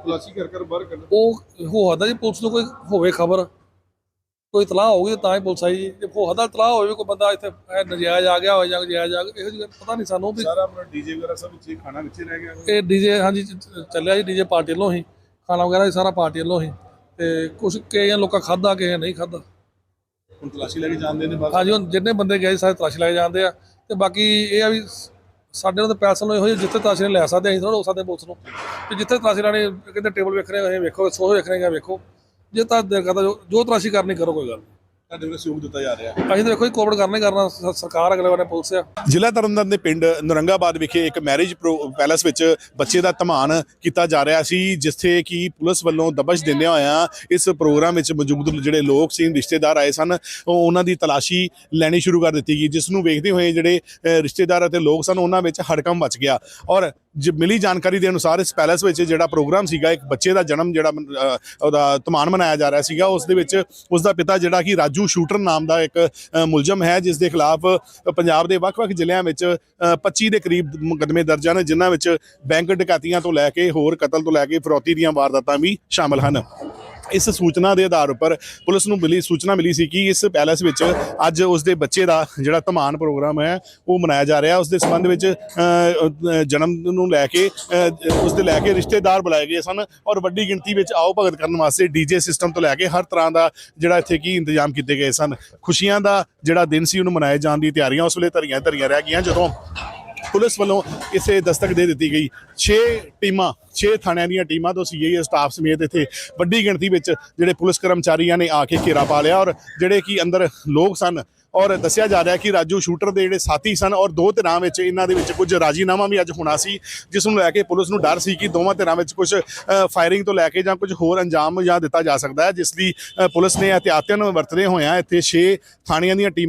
ਖੁਲਾਸੀ ਕਰ ਕਰ ਬਾਹਰ ਕੱਢ। ਉਹ ਹੋ ਸਕਦਾ ਜੀ ਪੁਲਿਸ ਨੂੰ ਕੋਈ ਹੋਵੇ ਖਬਰ। ਕੋਈ ਤਲਾਹ ਹੋਊਗੀ ਤਾਂ ਹੀ ਪੁਲਿਸ ਆਈ ਜੀ। ਜੇ ਹੋ ਹਦਾ ਤਲਾਹ ਹੋਵੇ ਕੋਈ ਬੰਦਾ ਇੱਥੇ ਇਹ ਨਜਾਇਜ਼ ਆ ਗਿਆ ਹੋਵੇ ਜਾਂ ਨਜਾਇਜ਼ ਆ ਗਿਆ ਇਹੋ ਜਿਹੀ ਗੱਲ ਪਤਾ ਨਹੀਂ ਸਾਨੂੰ ਵੀ ਸਾਰਾ ਆਪਣਾ ਡੀਜੇ ਵਗੈਰਾ ਸਭ ਵਿੱਚ ਖਾਣਾ ਵਿੱਚ ਰਹਿ ਗਿਆ। ਇਹ ਡੀਜੇ ਹਾਂਜੀ ਚ- ਚ- ਚੱਲਿਆ ਜੀ ਡੀਜੇ ਪਾਰਟੀ ਵੱਲੋਂ ਹੀ। ਖਾਣਾ ਵਗੈਰਾ ਵੀ ਸਾਰਾ ਪਾਰਟੀ ਵੱਲੋਂ ਹੀ। ਤੇ ਕੁਝ ਕਈਆਂ ਲੋਕਾਂ ਖਾਦਾ ਕਿਸੇ ਨਹੀਂ ਖਾਦਾ ਹੁਣ ਤਲਾਸ਼ੀ ਲੈ ਕੇ ਜਾਂਦੇ ਨੇ ਹਾਂਜੀ ਹੁਣ ਜਿੰਨੇ ਬੰਦੇ ਗਏ ਸਾਰੇ ਤਲਾਸ਼ੀ ਲੈ ਕੇ ਜਾਂਦੇ ਆ। ਤੇ ਬਾਕੀ ਇਹ ਆ ਵੀ ਸਾਡੇ ਨਾਲ ਤਾਂ ਪੈਸਾ ਨੂੰ ਇਹੋ ਜਿਹੇ ਜਿੱਥੇ ਤਲਾਸ਼ੀ ਲੈ ਸਕਦੇ ਅਸੀਂ ਥੋੜਾ ਹੋ ਸਕਦੇ ਪੁਲਿਸ ਨੂੰ। ਤੇ ਜਿੱਥੇ ਤਲਾਸ਼ੀ ਲੈਣੀ ਕਹਿੰਦੇ ਟੇਬਲ ਵੇਖ ਰਹੇ ਹੋ ਵੇਖੋ ਸੋਹ ਵੇਖਣੇ ਗਿਆ ਵੇਖੋ। ਜੇ ਤਾਂ ਦਿਲ ਕਰਦਾ ਜੋ- ਜੋ ਤਲਾਸ਼ੀ ਕਰਨੀ ਕਰੋ, ਕੋਈ ਗੱਲ ਤੁਹਾਡੇ ਵੱਲੋਂ ਸਹਿਯੋਗ ਦਿੱਤਾ ਜਾ ਰਿਹਾ ਅਸੀਂ ਤਾਂ ਵੇਖੋ ਜੀ ਕੋਵਿਡ ਕਰਨਾ ਹੀ ਕਰਨਾ ਸ- ਸਰਕਾਰ ਅਗਲੇ ਵਾਰੇ ਪੁਲਿਸ ਆ। ਜ਼ਿਲ੍ਹਾ ਤਰਨਤਾਰਨ ਦੇ ਪਿੰਡ ਨਰੰਗਾਬਾਦ ਵਿਖੇ ਇੱਕ ਮੈਰਿਜ ਪੈਲੇਸ ਵਿੱਚ ਬੱਚੇ ਦਾ ਧਮਾਨ ਕੀਤਾ ਜਾ ਰਿਹਾ ਸੀ ਜਿੱਥੇ ਕਿ ਪੁਲਿਸ ਵੱਲੋਂ ਦਬਸ਼ ਦਿੰਦਿਆਂ ਹੋਇਆਂ ਇਸ ਪ੍ਰੋਗਰਾਮ ਵਿੱਚ ਮੌਜੂਦ ਜਿਹੜੇ ਲੋਕ ਸੀ ਰਿਸ਼ਤੇਦਾਰ ਆਏ ਸਨ ਉਹ ਉਹਨਾਂ ਦੀ ਤਲਾਸ਼ੀ ਲੈਣੀ ਸ਼ੁਰੂ ਕਰ ਦਿੱਤੀ ਗਈ ਜਿਸ ਨੂੰ ਵੇਖਦੇ ਹੋਏ ਜਿਹੜੇ ਅ, ਰਿਸ਼ਤੇਦਾਰ ਅਤੇ ਲੋਕ ਸਨ ਉਹਨਾਂ ਵਿੱਚ ਹੜਕੰਪ ਮਚ ਗਿਆ। ਔਰ ਮਿਲੀ ਜਾਣਕਾਰੀ ਦੇ ਅਨੁਸਾਰ ਇਸ ਪੈਲੇਸ ਵਿੱਚ ਜਿਹੜਾ ਪ੍ਰੋਗਰਾਮ ਸੀਗਾ ਇੱਕ ਬੱਚੇ ਦਾ ਜਨਮ ਜਿਹੜਾ ਉਹਦਾ ਧਮਾਨ ਮਨਾਇਆ ਜਾ ਰਿਹਾ ਸੀਗਾ। ਉਸ ਦੇ ਵਿੱਚ ਉਸ ਦਾ ਪਿਤਾ ਜਿਹੜਾ ਕਿ ਰਾਜੂ ਸ਼ੂਟਰ ਨਾਮ ਦਾ ਇੱਕ ਮੁਲਜ਼ਮ ਹੈ ਜਿਸ ਦੇ ਖਿਲਾਫ ਪੰਜਾਬ ਦੇ ਵੱਖ-ਵੱਖ ਜ਼ਿਲ੍ਹਿਆਂ ਵਿੱਚ ਅ, 25 ਦੇ ਕਰੀਬ ਮੁਕੱਦਮੇ ਦਰਜ ਹਨ ਜਿਨ੍ਹਾਂ ਵਿੱਚ ਬੈਂਕ ਡਕੈਤੀਆਂ ਤੋਂ ਲੈ ਕੇ ਹੋਰ ਕਤਲ ਤੋਂ ਲੈ ਕੇ ਫਰੌਤੀ ਦੀਆਂ ਵਾਰਦਾਤਾਂ ਵੀ ਸ਼ਾਮਲ ਹਨ। ਇਸ ਸੂਚਨਾ ਦੇ ਆਧਾਰ ਉੱਪਰ ਪੁਲਿਸ ਨੂੰ ਮਿਲੀ ਸੂਚਨਾ ਮਿਲੀ ਸੀ ਕਿ ਇਸ ਪੈਲੇਸ ਵਿੱਚ ਅੱਜ ਉਸ ਦੇ ਬੱਚੇ ਦਾ ਜਿਹੜਾ ਧਮਾਨ ਪ੍ਰੋਗਰਾਮ ਹੈ ਉਹ ਮਨਾਇਆ ਜਾ ਰਿਹਾ। ਉਸ ਦੇ ਸੰਬੰਧ ਵਿੱਚ ਜਨਮ ਨੂੰ ਲੈ ਕੇ ਅ, ਉਸ ਦੇ ਲੈ ਕੇ ਰਿਸ਼ਤੇਦਾਰ ਬੁਲਾਏ ਗਏ ਸਨ ਔਰ ਵੱਡੀ ਗਿਣਤੀ ਵਿੱਚ ਆਓ ਭਗਤ ਕਰਨ ਵਾਸਤੇ ਡੀਜੇ ਸਿਸਟਮ ਤੋਂ ਲੈ ਕੇ ਹਰ ਤਰ੍ਹਾਂ ਦਾ ਜਿਹੜਾ ਇੱਥੇ ਕੀ ਇੰਤਜ਼ਾਮ ਕੀਤੇ ਗਏ ਸਨ। ਖੁਸ਼ੀਆਂ ਦਾ ਜਿਹੜਾ ਦਿਨ ਸੀ ਉਹਨੂੰ ਮਨਾਏ ਜਾਣ ਦੀ ਤਿਆਰੀਆਂ ਉਸ ਵੇਲੇ ਧਰੀਆਂ ਧਰੀਆਂ ਰਹਿ ਗਈਆਂ ਜਦੋਂ ਪੁਲਿਸ ਵੱਲੋਂ ਇਸੇ ਦਸਤਕ ਦੇ ਦਿੱਤੀ ਗਈ। 6 ਟੀਮਾਂ 6 ਥਾਣਿਆਂ ਦੀਆਂ ਟੀਮਾਂ ਤੋਂ ਸੀਆਈਏ ਸਟਾਫ ਸਮੇਤ ਇੱਥੇ ਵੱਡੀ ਗਿਣਤੀ ਵਿੱਚ ਜਿਹੜੇ ਪੁਲਿਸ ਕਰਮਚਾਰੀਆਂ ਨੇ ਆ ਕੇ ਘੇਰਾ ਪਾ ਲਿਆ ਔਰ ਜਿਹੜੇ ਕਿ ਅੰਦਰ ਲੋਕ ਸਨ ਔਰ ਦੱਸਿਆ ਜਾ ਰਿਹਾ ਕਿ ਰਾਜੂ ਸ਼ੂਟਰ ਦੇ ਜਿਹੜੇ ਸਾਥੀ ਸਨ ਔਰ ਦੋ ਧਿਰਾਂ ਵਿੱਚ ਇਹਨਾਂ ਦੇ ਵਿੱਚ ਕੁਝ ਰਾਜੀਨਾਮਾ ਵੀ ਅੱਜ ਹੋਣਾ ਸੀ, ਜਿਸ ਨੂੰ ਲੈ ਕੇ ਪੁਲਿਸ ਨੂੰ ਡਰ ਸੀ ਕਿ ਦੋਵਾਂ ਧਿਰਾਂ ਵਿੱਚ ਕੁਝ ਫਾਇਰਿੰਗ ਤੋਂ ਲੈ ਕੇ ਜਾਂ ਕੁਝ ਹੋਰ ਅੰਜਾਮ ਜਾਂ ਦਿੱਤਾ ਜਾ ਸਕਦਾ ਹੈ, ਜਿਸ ਦੀ ਪੁਲਿਸ ਨੇ ਇਹਤਿਆਤਨ ਵਰਤਦੇ ਹੋਇਆ ਇੱਥੇ 6 ਥਾਣਿਆਂ ਦੀਆਂ ਟੀਮਾਂ